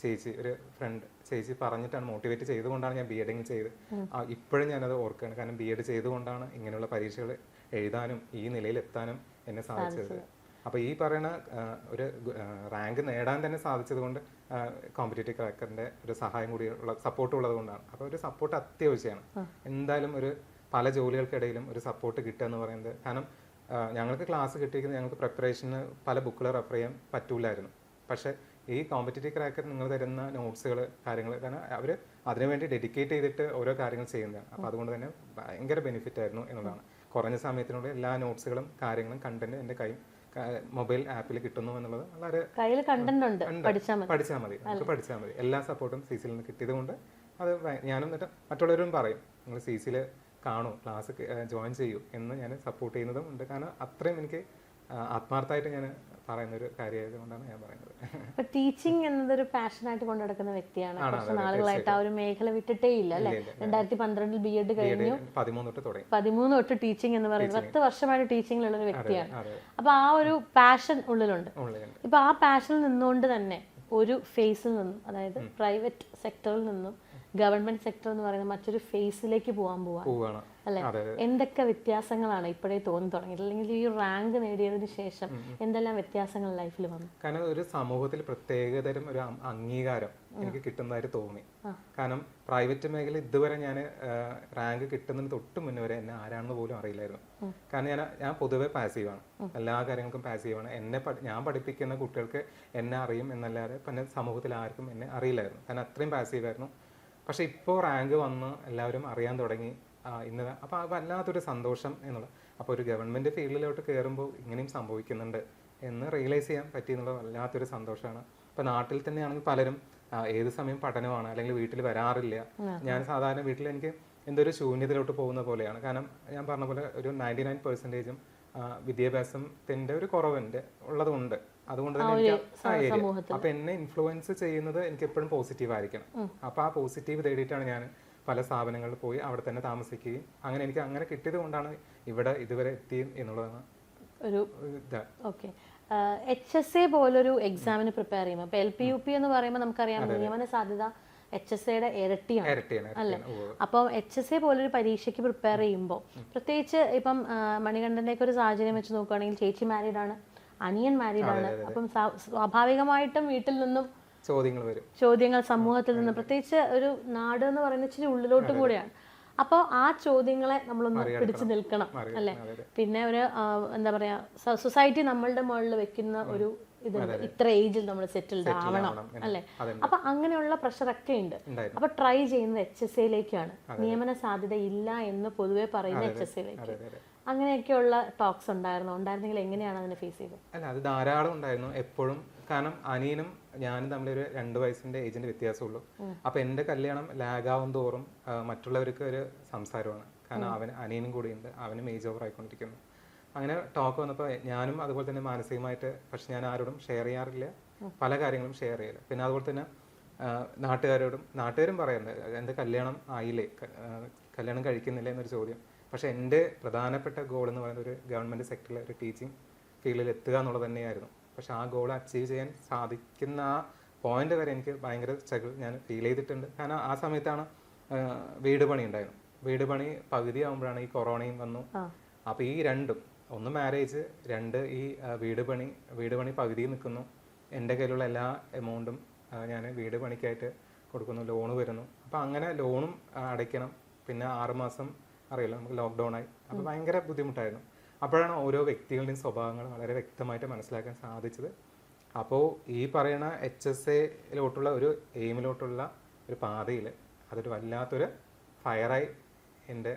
ചേച്ചി ഒരു ഫ്രണ്ട് ചേച്ചി പറഞ്ഞിട്ടാണ് മോട്ടിവേറ്റ് ചെയ്തുകൊണ്ടാണ് ഞാൻ ബി എഡിങ് ചെയ്ത്. ഇപ്പോഴും ഞാനത് ഓർക്കുകയാണ്. കാരണം ബി എഡ് ചെയ്തുകൊണ്ടാണ് ഇങ്ങനെയുള്ള പരീക്ഷകൾ എഴുതാനും ഈ നിലയിൽ എത്താനും എന്നെ സാധിച്ചത്. അപ്പോൾ ഈ പറയുന്ന ഒരു റാങ്ക് നേടാൻ തന്നെ സാധിച്ചത് കൊണ്ട് കോമ്പറ്റേറ്റീവ് ക്രാക്കറിന്റെ ഒരു സഹായം കൂടി ഉള്ള സപ്പോർട്ട് ഉള്ളത് കൊണ്ടാണ്. അപ്പോൾ ഒരു സപ്പോർട്ട് അത്യാവശ്യമാണ്. എന്തായാലും ഒരു പല ജോലികൾക്കിടയിലും ഒരു സപ്പോർട്ട് കിട്ടുക എന്ന് പറയുന്നത് കാരണം ഞങ്ങൾക്ക് ക്ലാസ് കിട്ടിയിരിക്കുന്നത് ഞങ്ങൾക്ക് പ്രിപ്പറേഷന് പല ബുക്കുകൾ റെഫർ ചെയ്യാൻ പറ്റൂലായിരുന്നു. പക്ഷേ ഈ കോമ്പറ്റേറ്റീവ് ക്രാക്കർ നിങ്ങൾ തരുന്ന നോട്ട്സുകൾ കാര്യങ്ങൾ കാരണം അവർ അതിനുവേണ്ടി ഡെഡിക്കേറ്റ് ചെയ്തിട്ട് ഓരോ കാര്യങ്ങൾ ചെയ്യുന്നതാണ്. അപ്പോൾ അതുകൊണ്ട് തന്നെ ഭയങ്കര ബെനിഫിറ്റ് ആയിരുന്നു എന്നുള്ളതാണ്. കുറഞ്ഞ സമയത്തിനുള്ളിൽ എല്ലാ നോട്ട്സുകളും കാര്യങ്ങളും കണ്ടന്റ് എന്റെ കൈ മൊബൈൽ ആപ്പിൽ കിട്ടുന്നു എന്നുള്ളത് വളരെ കയ്യിൽ കണ്ടന്റ് ഉണ്ട്. പഠിച്ചാൽ മതി. പഠിച്ചാൽ മതി. നമുക്ക് പഠിച്ചാൽ മതി. എല്ലാ സപ്പോർട്ടും സി സിയിൽ നിന്ന് കിട്ടിയത് കൊണ്ട് അത് ഞാനും എന്നിട്ട് മറ്റുള്ളവരും പറയും നിങ്ങൾ സി സിയിൽ കാണൂ ക്ലാസ് ജോയിൻ ചെയ്യൂ എന്ന് ഞാൻ സപ്പോർട്ട് ചെയ്യുന്നതും ഉണ്ട്. കാരണം അത്രയും എനിക്ക് ആത്മാർത്ഥമായിട്ട് ഞാൻ പറയുന്ന ഒരു കാര്യമായത് കൊണ്ടാണ് ഞാൻ പറയുന്നത്. ഇപ്പൊ ടീച്ചിങ് എന്നതൊരു പാഷനായിട്ട് കൊണ്ടു നടക്കുന്ന വ്യക്തിയാണ്. കുറച്ച് നാളുകളായിട്ട് ആ ഒരു മേഖല വിട്ടിട്ടേ ഇല്ല അല്ലെ? രണ്ടായിരത്തി പന്ത്രണ്ടിൽ ബി എഡ് കഴിഞ്ഞു. പതിമൂന്ന് തൊട്ട് തുടങ്ങി. പതിമൂന്ന് തൊട്ട് ടീച്ചിങ് എന്ന് പറയുന്നത് പത്ത് വർഷമായിട്ട് ടീച്ചിങ്ങിലുള്ള ഒരു വ്യക്തിയാണ്. അപ്പൊ ആ ഒരു പാഷൻ ഉള്ളിലുണ്ട്. ഇപ്പൊ ആ പാഷനിൽ നിന്നുകൊണ്ട് തന്നെ ഒരു ഫേസിൽ നിന്നും അതായത് പ്രൈവറ്റ് സെക്ടറിൽ നിന്നും ഗവൺമെന്റ് സെക്ടർ എന്ന് പറയുന്ന മറ്റൊരു ഫേസിലേക്ക് പോകാൻ പോവാ. പോവുകയാണ് അല്ലെ? എന്തൊക്കെ വ്യത്യാസങ്ങളാണ് ഇപ്പോഴേ തോന്നി തുടങ്ങിയത്? അല്ലെങ്കിൽ ഈ റാങ്ക് നേടിയതിന് ശേഷം എന്തെല്ലാം വ്യത്യാസങ്ങൾ ലൈഫിൽ വന്നു? കാരണം ഒരു സമൂഹത്തിൽ പ്രത്യേകതരം ഒരു അംഗീകാരം എനിക്ക് കിട്ടുന്നതായിട്ട് തോന്നി. കാരണം പ്രൈവറ്റ് മേഖല ഇതുവരെ ഞാൻ റാങ്ക് കിട്ടുന്നതിന് തൊട്ട് മുന്നേ വരെ എന്നെ ആരാണെന്ന് പോലും അറിയില്ലായിരുന്നു. കാരണം ഞാൻ ഞാൻ പൊതുവെ പാസീവാണ് എല്ലാ കാര്യങ്ങൾക്കും പാസീവാണ് എന്നെ ഞാൻ പഠിപ്പിക്കുന്ന കുട്ടികൾക്ക് എന്നെ അറിയും എന്നല്ലാതെ പിന്നെ സമൂഹത്തിൽ ആർക്കും എന്നെ അറിയില്ലായിരുന്നു. കാരണം അത്രയും പാസീവായിരുന്നു പക്ഷെ ഇപ്പോൾ റാങ്ക് വന്ന് എല്ലാവരും അറിയാൻ തുടങ്ങി ഇന്ന് അപ്പോൾ വല്ലാത്തൊരു സന്തോഷം എന്നുള്ളത്. അപ്പോൾ ഒരു ഗവൺമെന്റ് ഫീൽഡിലോട്ട് കയറുമ്പോൾ ഇങ്ങനെയും സംഭവിക്കുന്നുണ്ട് എന്ന് റിയലൈസ് ചെയ്യാൻ പറ്റി എന്നുള്ളത് വല്ലാത്തൊരു സന്തോഷമാണ്. ഇപ്പോൾ നാട്ടിൽ തന്നെയാണെങ്കിൽ പലരും ഏത് സമയം പഠനമാണ് അല്ലെങ്കിൽ വീട്ടിൽ വരാറില്ല. ഞാൻ സാധാരണ വീട്ടിൽ എനിക്ക് എന്തൊരു ശൂന്യതയിലോട്ട് പോകുന്ന പോലെയാണ്. കാരണം ഞാൻ പറഞ്ഞ പോലെ ഒരു നയന്റി നയൻ പെർസെന്റേജും വിദ്യാഭ്യാസത്തിന്റെ ഒരു കുറവുണ്ട് ഉള്ളതുകൊണ്ട് അതുകൊണ്ട് തന്നെ എനിക്ക് അപ്പൊ എന്നെ ഇൻഫ്ലുവൻസ് ചെയ്യുന്നത് എനിക്ക് എപ്പോഴും പോസിറ്റീവ് ആയിരിക്കണം. അപ്പൊ ആ പോസിറ്റീവ് തേടിയിട്ടാണ് ഞാൻ പല സ്ഥാപനങ്ങളിൽ പോയി അവിടെ തന്നെ താമസിക്കുകയും അങ്ങനെ എനിക്ക് അങ്ങനെ കിട്ടിയത് കൊണ്ടാണ് ഇവിടെ ഇതുവരെ എത്തി എന്നുള്ളതാണ് ഒരു ഓക്കെ. എച്ച് എസ് എ പോലൊരു എക്സാമിന് പ്രിപ്പയർ ചെയ്യുമ്പോൾ ഇപ്പൊ എൽ പി യു പി എന്ന് പറയുമ്പോൾ നമുക്കറിയാം നിയമന സാധ്യത എച്ച് എസ് എയുടെ ഇരട്ടിയാണ് അല്ലേ. അപ്പം എച്ച് എസ് എ പോലൊരു പരീക്ഷയ്ക്ക് പ്രിപ്പയർ ചെയ്യുമ്പോൾ പ്രത്യേകിച്ച് ഇപ്പം ഒക്കെ ഒരു സാഹചര്യം വെച്ച് നോക്കുകയാണെങ്കിൽ ചേച്ചി മാരീഡ് ആണ്. അനിയൻ മാരീഡ് ആണ് അപ്പം സ്വാഭാവികമായിട്ടും വീട്ടിൽ നിന്നും ചോദ്യങ്ങൾ വരും. ചോദ്യങ്ങൾ സമൂഹത്തിൽ നിന്ന് പ്രത്യേകിച്ച് ഒരു നാട് എന്ന് പറയുന്നത് ഇച്ചിരി ഉള്ളിലോട്ടും കൂടെയാണ്. അപ്പോൾ ആ ചോദ്യങ്ങളെ നമ്മളൊന്ന് പിടിച്ചു നിൽക്കണം അല്ലെ. പിന്നെ ഒരു എന്താ പറയാ സൊസൈറ്റി നമ്മളുടെ മുകളിൽ വെക്കുന്ന ഒരു ഇത് ഇത്ര ഏജിൽ നമ്മൾ സെറ്റിൽഡ് ആവണം അല്ലെ. അപ്പൊ അങ്ങനെയുള്ള പ്രഷർ ഒക്കെ ഉണ്ട്. അപ്പൊ ട്രൈ ചെയ്യുന്നത് എച്ച് എസ് എയിലേക്കാണ് നിയമന സാധ്യത ഇല്ല എന്ന് പൊതുവെ പറയുന്ന എച്ച് എസ് എയിലേക്ക് അങ്ങനെയൊക്കെയുള്ള ടോക്സ് ഉണ്ടായിരുന്നു? ഉണ്ടായിരുന്നെങ്കിൽ എങ്ങനെയാണ് അതിനെ ഫേസ് ചെയ്തത്? അല്ല അത് ധാരാളം ഉണ്ടായിരുന്നു. എപ്പോഴും കാരണം അനിയനും ഞാനും തമ്മിലൊരു രണ്ട് വയസ്സിന്റെ ഏജിന്റെ വ്യത്യാസമുള്ളൂ. അപ്പൊ എന്റെ കല്യാണം ലാഗാവും തോറും മറ്റുള്ളവർക്ക് ഒരു സംസാരമാണ്. കാരണം അവൻ അനിയനും കൂടിയുണ്ട്. അവനും ഏജ് ഓവർ ആയിക്കൊണ്ടിരിക്കുന്നു. അങ്ങനെ ടോക്ക് വന്നപ്പോൾ ഞാനും അതുപോലെ തന്നെ മാനസികമായിട്ട് പക്ഷെ ഞാൻ ആരോടും ഷെയർ ചെയ്യാറില്ല. പല കാര്യങ്ങളും ഷെയർ ചെയ്യില്ല പിന്നെ അതുപോലെ തന്നെ നാട്ടുകാരോടും നാട്ടുകാരും പറയുന്നത് എന്റെ കല്യാണം ആയില്ലേ? കല്യാണം കഴിക്കുന്നില്ല? എന്നൊരു ചോദ്യം. പക്ഷെ എന്റെ പ്രധാനപ്പെട്ട ഗോൾ എന്ന് പറയുന്നത് ഒരു ഗവൺമെന്റ് സെക്ടറിലെ ഒരു ടീച്ചിങ് ഫീൽഡിൽ എത്തുക എന്നുള്ളത് തന്നെയായിരുന്നു. പക്ഷെ ആ ഗോൾ അച്ചീവ് ചെയ്യാൻ സാധിക്കുന്ന ആ പോയിന്റ് വരെ എനിക്ക് ഭയങ്കര സ്ട്രഗിൾ ഞാൻ ഫീൽ ചെയ്തിട്ടുണ്ട്. കാരണം ആ സമയത്താണ് വീട് പണി ഉണ്ടായിരുന്നു വീട് പണി പകുതി ആകുമ്പോഴാണ് ഈ കൊറോണയും വന്നു. അപ്പോൾ ഈ രണ്ടും ഒന്ന് മാരേജ് രണ്ട് ഈ വീട് പണി വീട് പണി പകുതി നിൽക്കുന്നു. എന്റെ കയ്യിലുള്ള എല്ലാ എമൗണ്ടും ഞാൻ വീട് പണിക്കായിട്ട് കൊടുക്കുന്നു ലോണ് വരുന്നു. അപ്പോൾ അങ്ങനെ ലോണും അടയ്ക്കണം. പിന്നെ ആറുമാസം അറിയില്ല നമുക്ക് ലോക്ക്ഡൗൺ ആയി. അപ്പോൾ ഭയങ്കര ബുദ്ധിമുട്ടായിരുന്നു. അപ്പോഴാണ് ഓരോ വ്യക്തികളുടെയും സ്വഭാവങ്ങൾ വളരെ വ്യക്തമായിട്ട് മനസ്സിലാക്കാൻ സാധിച്ചത്. അപ്പോൾ ഈ പറയുന്ന എച്ച് എസ് എയിലോട്ടുള്ള ഒരു എയിമിലോട്ടുള്ള ഒരു പാതയിൽ അതൊരു വല്ലാത്തൊരു ഫയറായി എന്റെ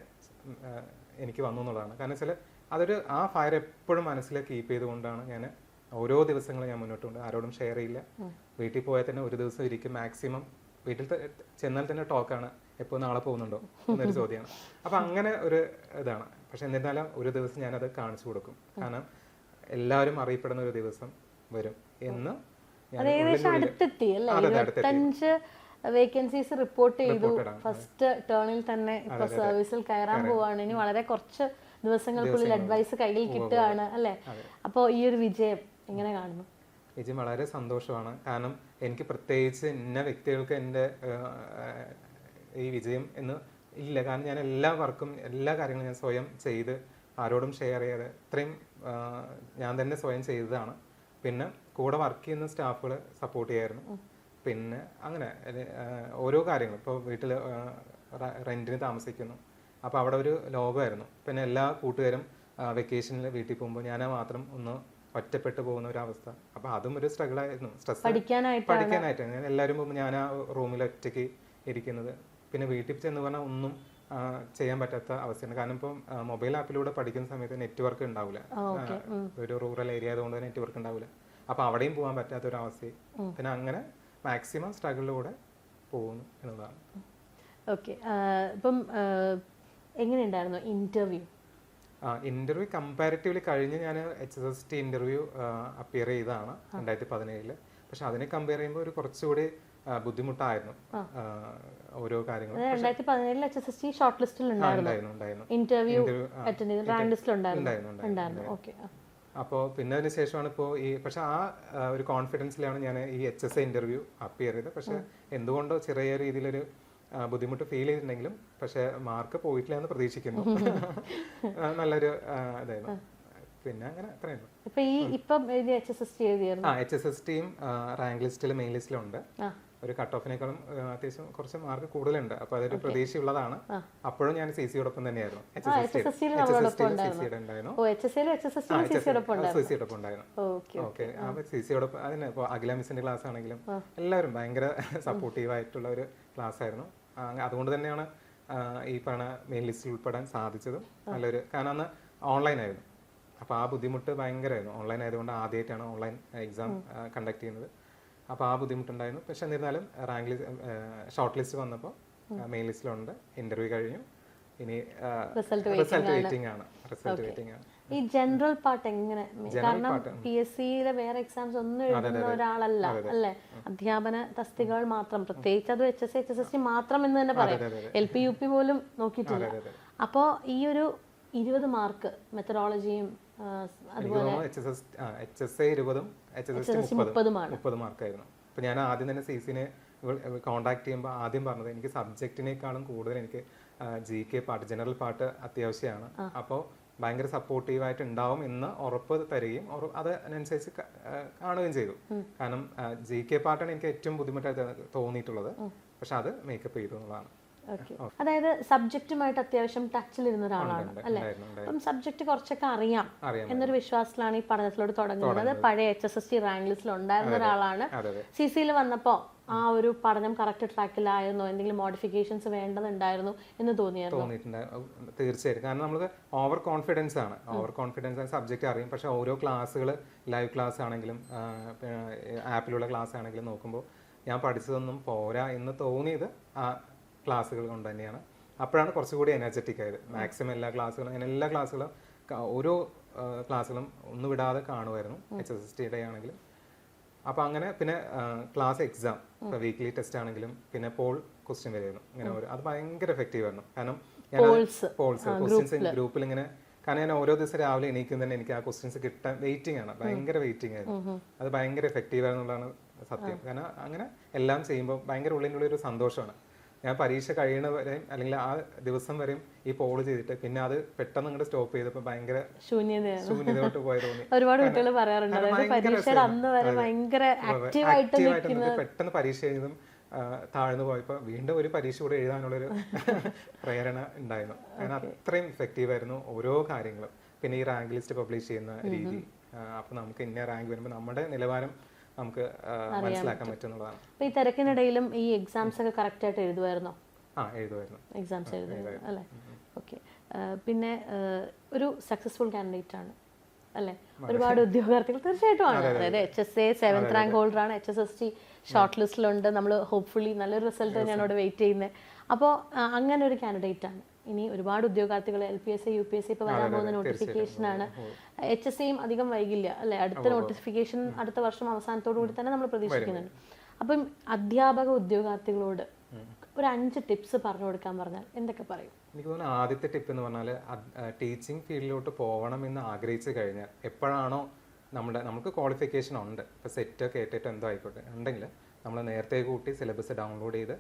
എനിക്ക് വന്നു എന്നുള്ളതാണ്. കാരണം വെച്ചാൽ അതൊരു ആ ഫയർ എപ്പോഴും മനസ്സിൽ കീപ്പ് ചെയ്തുകൊണ്ടാണ് ഞാൻ ഓരോ ദിവസങ്ങളും ഞാൻ മുന്നോട്ട് കൊണ്ട് ആരോടും ഷെയർ ചെയ്യില്ല. വീട്ടിൽ പോയാൽ തന്നെ ഒരു ദിവസം ഇരിക്കും. മാക്സിമം വീട്ടിൽ ചെന്നാൽ തന്നെ ടോക്കാണ് എപ്പോൾ നാളെ പോകുന്നുണ്ടോ? എന്നൊരു ചോദ്യമാണ് അപ്പം അങ്ങനെ ഒരു ഇതാണ്. പക്ഷെ എന്നിരുന്നാലും ഒരു ദിവസം ഞാൻ അത് കാണിച്ചു കൊടുക്കും. കാരണം എല്ലാവരും അറിയപ്പെടുന്ന ഒരു ദിവസം വരും എന്ന് ഏകദേശം അടുത്തെത്തി അല്ലേ. ഇരുപത്തഞ്ച് വേക്കൻസീസ് റിപ്പോർട്ട് ചെയ്തു. ഫസ്റ്റ് ടേണിൽ തന്നെ ഇപ്പൊ സർവീസിൽ കയറാൻ പോവാണ്. ഇനി വളരെ കുറച്ച് ദിവസങ്ങൾക്കുള്ളിൽ അഡ്വൈസ് കയ്യിൽ കിട്ടുകയാണ് അല്ലെ? അപ്പോൾ ഈ ഒരു വിജയം എങ്ങനെ കാണുന്നു? വിജയം വളരെ സന്തോഷമാണ്. കാരണം എനിക്ക് പ്രത്യേകിച്ച് ഇന്ന വ്യക്തികൾക്ക് എന്റെ ഈ വിജയം എന്ന് ഇല്ല. കാരണം ഞാൻ എല്ലാ വർക്കും എല്ലാ കാര്യങ്ങളും ഞാൻ സ്വയം ചെയ്ത് ആരോടും ഷെയർ ചെയ്യാതെ ഇത്രയും ഞാൻ തന്നെ സ്വയം ചെയ്തതാണ്. പിന്നെ കൂടെ വർക്ക് ചെയ്യുന്ന സ്റ്റാഫുകൾ സപ്പോർട്ട് ചെയ്യായിരുന്നു. പിന്നെ അങ്ങനെ ഓരോ കാര്യങ്ങളും. ഇപ്പോൾ വീട്ടിൽ റെന്റിന് താമസിക്കുന്നു. അപ്പോൾ അവിടെ ഒരു ലോകമായിരുന്നു. പിന്നെ എല്ലാ കൂട്ടുകാരും വെക്കേഷനിൽ വീട്ടിൽ പോകുമ്പോൾ ഞാൻ മാത്രം ഒന്ന് ഒറ്റപ്പെട്ടു പോകുന്ന ഒരു അവസ്ഥ. അപ്പോൾ അതും ഒരു സ്ട്രഗിൾ ആയിരുന്നു. സ്ട്രെസ് പഠിക്കാനായിട്ട് പഠിക്കാനായിട്ട് ഞാൻ എല്ലാവരും പോകുമ്പോൾ ഞാൻ ആ റൂമിൽ ഒറ്റയ്ക്ക് ഇരിക്കുന്നത്. പിന്നെ വീട്ടിൽ ചെന്ന് പറഞ്ഞാൽ ഒന്നും ചെയ്യാൻ പറ്റാത്ത അവസ്ഥയാണ്. കാരണം ഇപ്പം മൊബൈൽ ആപ്പിലൂടെ പഠിക്കുന്ന സമയത്ത് നെറ്റ്വർക്ക് ഉണ്ടാവില്ല ഒരു റൂറൽ ഏരിയ ആയതുകൊണ്ട് നെറ്റ്വർക്ക് ഉണ്ടാവില്ല അപ്പോൾ അവിടെയും പോകാൻ പറ്റാത്ത ഒരു അവസ്ഥ പിന്നെ അങ്ങനെ മാക്സിമം സ്ട്രഗിളിലൂടെ പോകുന്നു എന്നതാണ് ഓക്കെ. ഇപ്പം എങ്ങനെയുണ്ടായിരുന്നു ഇന്റർവ്യൂ ഇന്റർവ്യൂ കമ്പാരിറ്റീവ്ലി കഴിഞ്ഞ് ഞാൻ H S S T interview appear ചെയ്തതാണ് രണ്ടായിരത്തി പതിനേഴിൽ. പക്ഷെ അതിനെ കമ്പയർ ചെയ്യുമ്പോൾ ഒരു കുറച്ചുകൂടി ബുദ്ധിമുട്ടായിരുന്നു. ഓരോ കാര്യങ്ങളും. ഷോർട്ട് ലിസ്റ്റിൽ ഇന്റർവ്യൂ അറ്റൻഡ് ചെയ്ത് റാങ്ക് ലിസ്റ്റിൽ ഉണ്ടായിരുന്നു? അപ്പോൾ പിന്നെ അതിന് ശേഷമാണ് ഇപ്പോൾ ഈ പക്ഷെ ആ ഒരു കോൺഫിഡൻസിലാണ് ഞാൻ ഈ H S A interview appear ചെയ്തത്. പക്ഷെ എന്തുകൊണ്ടോ ചെറിയ രീതിയിലൊരു ബുദ്ധിമുട്ട് ഫീൽ ചെയ്തിട്ടുണ്ടെങ്കിലും പക്ഷെ മാർക്ക് പോയിട്ടില്ല എന്ന് പ്രതീക്ഷിക്കുന്നു <laughs> നല്ലൊരു ഇതായിരുന്നു. പിന്നെ അങ്ങനെ അത്രയുള്ളൂ. ഇപ്പൊ ഈ ഇപ്പം എച്ച് എസ് എസ് ടി എഴുതിയായിരുന്നു? ആ എച്ച് എസ് എസ് ടിയും റാങ്ക് ലിസ്റ്റിൽ മെയിൻ ലിസ്റ്റിലുണ്ട് ആ. ഒരു കട്ട് ഓഫിനേക്കാളും അത്യാവശ്യം കുറച്ച് മാർക്ക് കൂടുതലുണ്ട്. അപ്പൊ അതൊരു പ്രതീക്ഷയുള്ളതാണ്. അപ്പോഴും ഞാൻ സി സിയോടൊപ്പം തന്നെയായിരുന്നു. സി സിയോടൊപ്പം അതിന് ഇപ്പോൾ അഖില മിസിന്റെ ക്ലാസ് ആണെങ്കിലും എല്ലാവരും ഭയങ്കര സപ്പോർട്ടീവ് ആയിട്ടുള്ള ഒരു ക്ലാസ് ആയിരുന്നു. അതുകൊണ്ട് തന്നെയാണ് ഈ പറഞ്ഞ മെയിൻ ലിസ്റ്റിൽ ഉൾപ്പെടാൻ സാധിച്ചതും നല്ലൊരു കാരണം അന്ന് ഓൺലൈൻ ആയിരുന്നു. അപ്പോൾ ആ ബുദ്ധിമുട്ട് ഭയങ്കരമായിരുന്നു. ഓൺലൈൻ ആയതുകൊണ്ട് ആദ്യമായിട്ടാണ് ഓൺലൈൻ എക്സാം കണ്ടക്ട് ചെയ്യുന്നത്. അപ്പോൾ ആ ബുദ്ധിമുട്ടുണ്ടായിരുന്നു. പക്ഷെ എന്നിരുന്നാലും റാങ്ക് ലിസ്റ്റ് ഷോർട്ട് ലിസ്റ്റ് വന്നപ്പോൾ മെയിൻ ലിസ്റ്റിലുണ്ട്. ഇന്റർവ്യൂ കഴിഞ്ഞു. ഇനി റിസൾട്ട് വെയിറ്റിംഗ് ആണ്. റിസൾട്ട് വെയിറ്റിംഗ് ആണ്. ഈ ജനറൽ പാർട്ട് എങ്ങനെ? കാരണം പി എസ് സിയിലെ വേറെ എക്സാംസ് ഒന്നും എഴുതുന്ന ഒരാളല്ല അല്ലെ? അധ്യാപന തസ്തികകൾ മാത്രം. പ്രത്യേകിച്ച് അത് H S H S S C മാത്രം എന്ന് തന്നെ പറയാം. എൽ പി യു പി പോലും നോക്കിയിട്ടില്ല. അപ്പോൾ ഈ ഒരു ഇരുപത് മാർക്ക് മെത്തഡോളജിയും എനിക്ക് തോന്നുന്നു H S S H S A ഇരുപതും എച്ച് എസ് എസ് മുപ്പതുമാണ്. മുപ്പത് മാർക്കായിരുന്നു. അപ്പോൾ ഞാൻ ആദ്യം തന്നെ സി സിനെ കോൺടാക്ട് ചെയ്യുമ്പോൾ ആദ്യം പറഞ്ഞത് എനിക്ക് സബ്ജക്റ്റിനേക്കാളും കൂടുതൽ എനിക്ക് ജി കെ പാട്ട് ജനറൽ പാട്ട് അത്യാവശ്യമാണ്. അപ്പോൾ ഭയങ്കര സപ്പോർട്ടീവായിട്ട് ഉണ്ടാവും എന്ന് ഉറപ്പ് തരികയും അത് അതിനനുസരിച്ച് കാണുകയും ചെയ്തു. കാരണം ജി കെ പാട്ടാണ് എനിക്ക് ഏറ്റവും ബുദ്ധിമുട്ടായിട്ട് തോന്നിയിട്ടുള്ളത്. പക്ഷെ അത് മേക്കപ്പ് ചെയ്തു എന്നുള്ളതാണ്. അതായത് സബ്ജക്റ്റുമായിട്ട് അത്യാവശ്യം ടച്ചിലിരുന്ന ഒരാളാണ് അല്ലെ. അപ്പം സബ്ജക്ട് കുറച്ചൊക്കെ അറിയാം എന്നൊരു വിശ്വാസത്തിലാണ് ഈ പഠനത്തിലോട് തുടങ്ങുന്നത്. പഴയ H S S T rank ലിസ്റ്റിൽ ഉണ്ടായിരുന്ന ഒരാളാണ്. സി സിയിൽ വന്നപ്പോ ആ ഒരു പഠനം കറക്റ്റ് ട്രാക്കിലായിരുന്നോ എന്തെങ്കിലും മോഡിഫിക്കേഷൻസ് വേണ്ടതുണ്ടായിരുന്നു എന്ന് തോന്നിയായിരുന്നു? തോന്നിയിട്ടുണ്ട്. തീർച്ചയായിട്ടും. കാരണം നമ്മൾ ഓവർ കോൺഫിഡൻസ് ആണ്. ഓവർ കോൺഫിഡൻസ് ആണ് സബ്ജക്റ്റ് അറിയും. പക്ഷെ ഓരോ ക്ലാസ്സുകൾ ലൈവ് ക്ലാസ് ആണെങ്കിലും ആപ്പിലുള്ള ക്ലാസ് ആണെങ്കിലും നോക്കുമ്പോൾ ഞാൻ പഠിച്ചതൊന്നും പോരാ എന്ന് തോന്നിയത് ആ ക്ലാസ്സുകൾ കൊണ്ട് തന്നെയാണ്. അപ്പോഴാണ് കുറച്ചുകൂടി എനർജറ്റിക് ആയത്. മാക്സിമം എല്ലാ ക്ലാസ്സുകളും ഞാൻ എല്ലാ ക്ലാസ്സുകളും ഓരോ ക്ലാസ്സുകളും ഒന്നും വിടാതെ കാണുമായിരുന്നു. എച്ച് എസ് എസ് ടിയുടെ ആണെങ്കിലും. അപ്പോൾ അങ്ങനെ പിന്നെ ക്ലാസ് എക്സാം ഇപ്പോൾ വീക്ക്ലി ടെസ്റ്റ് ആണെങ്കിലും പിന്നെ പോൾ ക്വസ്റ്റ്യൻ വരുമായിരുന്നു. ഇങ്ങനെ ഒരു അത് ഭയങ്കര എഫക്റ്റീവ് ആയിരുന്നു. കാരണം ഞാൻ. പോൾസ് ക്വസ്റ്റ്യൻസ് ഗ്രൂപ്പിൽ ഇങ്ങനെ കാരണം ഞാൻ ഓരോ ദിവസം രാവിലെ എണീക്കും തന്നെ എനിക്ക് ആ ക്വസ്റ്റ്യൻസ് കിട്ടാൻ വെയിറ്റിംഗ് ആണ്. ഭയങ്കര വെയിറ്റിംഗ് ആയിരുന്നു. അത് ഭയങ്കര എഫക്റ്റീവ് ആയിരുന്നുള്ളതാണ് സത്യം. കാരണം അങ്ങനെ എല്ലാം ചെയ്യുമ്പോൾ ഭയങ്കര ഉള്ളിന്റെ ഉള്ളിൽ ഒരു സന്തോഷമാണ്. ഞാൻ പരീക്ഷ കഴിയണ വരെയും അല്ലെങ്കിൽ ആ ദിവസം വരെയും ഈ പോൾ ചെയ്തിട്ട് പിന്നെ അത് പെട്ടെന്ന് ഇങ്ങോട്ട് സ്റ്റോപ്പ് ചെയ്തപ്പോൾ ഭയങ്കര ശൂന്യതയോട്ട് പോയി തോന്നി. ഒരുപാട് കുട്ടികൾ പറയാറുണ്ട്. പരീക്ഷയുടെ അന്ന് വരെ ഭയങ്കര ആക്റ്റീവായിട്ട് പെട്ടെന്ന് പരീക്ഷ എഴുതും ആ, താഴ്ന്നു പോയപ്പോൾ വീണ്ടും ഒരു പരീക്ഷ കൂടെ എഴുതാനുള്ളൊരു <laughs> പ്രേരണ ഉണ്ടായിരുന്നു. കാരണം അത്രയും ഇഫക്റ്റീവ് ആയിരുന്നു ഓരോ കാര്യങ്ങളും. പിന്നെ ഈ റാങ്ക് ലിസ്റ്റ് പബ്ലിഷ് ചെയ്യുന്ന രീതി. അപ്പോൾ നമുക്ക് ഇന്ന റാങ്ക് വരുമ്പോൾ നമ്മുടെ നിലവാരം നമുക്ക് മനസ്സിലാക്കാൻ പറ്റും. അപ്പോൾ അപ്പൊ ഈ തിരക്കിനിടയിലും ഈ എക്സാംസ് ഒക്കെ കറക്റ്റ് ആയിട്ട് എഴുതുമായിരുന്നോ? ആ എഴുതുമായിരുന്നു. എക്സാംസ് എഴുതുമായിരുന്നു. അല്ലേ? ഓക്കെ പിന്നെ ഒരു സക്സസ്ഫുൾ കാൻഡിഡേറ്റ് ആണ് അല്ലേ? ഒരുപാട് ഉദ്യോഗാർത്ഥികൾ തീർച്ചയായിട്ടും ആണ്. അതായത് H S A seventh rank holder ആണ്. H S S T short ലിസ്റ്റിലുണ്ട് നമ്മൾ ഹോപ്പ്ഫുള്ളി നല്ലൊരു റിസൾട്ട് തന്നെയാണ് അവിടെ വെയിറ്റ് ചെയ്യുന്നത്. അപ്പോൾ അങ്ങനെ ഒരു കാൻഡിഡേറ്റ് ആണ്. ഇനി ഒരുപാട് ഉദ്യോഗാർത്ഥികൾ L P S I U P S C ഇപ്പോൾ വരാൻ പോകുന്ന നോട്ടിഫിക്കേഷൻ ആണ്. എച്ച് എസ് സിയും അധികം വൈകില്ല അല്ലെ? അടുത്ത നോട്ടിഫിക്കേഷൻ അടുത്ത വർഷം അവസാനത്തോടു കൂടി തന്നെ നമ്മൾ പ്രതീക്ഷിക്കുന്നുണ്ട്. അപ്പം അധ്യാപക ഉദ്യോഗാർത്ഥികളോട് ഒരു അഞ്ച് ടിപ്സ് പറഞ്ഞു കൊടുക്കാൻ പറഞ്ഞാൽ എന്തൊക്കെ പറയും? എനിക്ക് തോന്നുന്നു ആദ്യത്തെ ടിപ്പ് എന്ന് പറഞ്ഞാൽ ടീച്ചിങ് ഫീൽഡിലോട്ട് പോകണം എന്ന് ആഗ്രഹിച്ചു കഴിഞ്ഞാൽ എപ്പോഴാണോ നമ്മുടെ നമുക്ക് ക്വാളിഫിക്കേഷൻ ഉണ്ട്. ഇപ്പോൾ സെറ്റ് കേട്ടിട്ട് എന്തോ ആയിക്കോട്ടെ. ഉണ്ടെങ്കിൽ നമ്മൾ നേരത്തെ കൂട്ടി സിലബസ് ഡൗൺലോഡ് ചെയ്ത്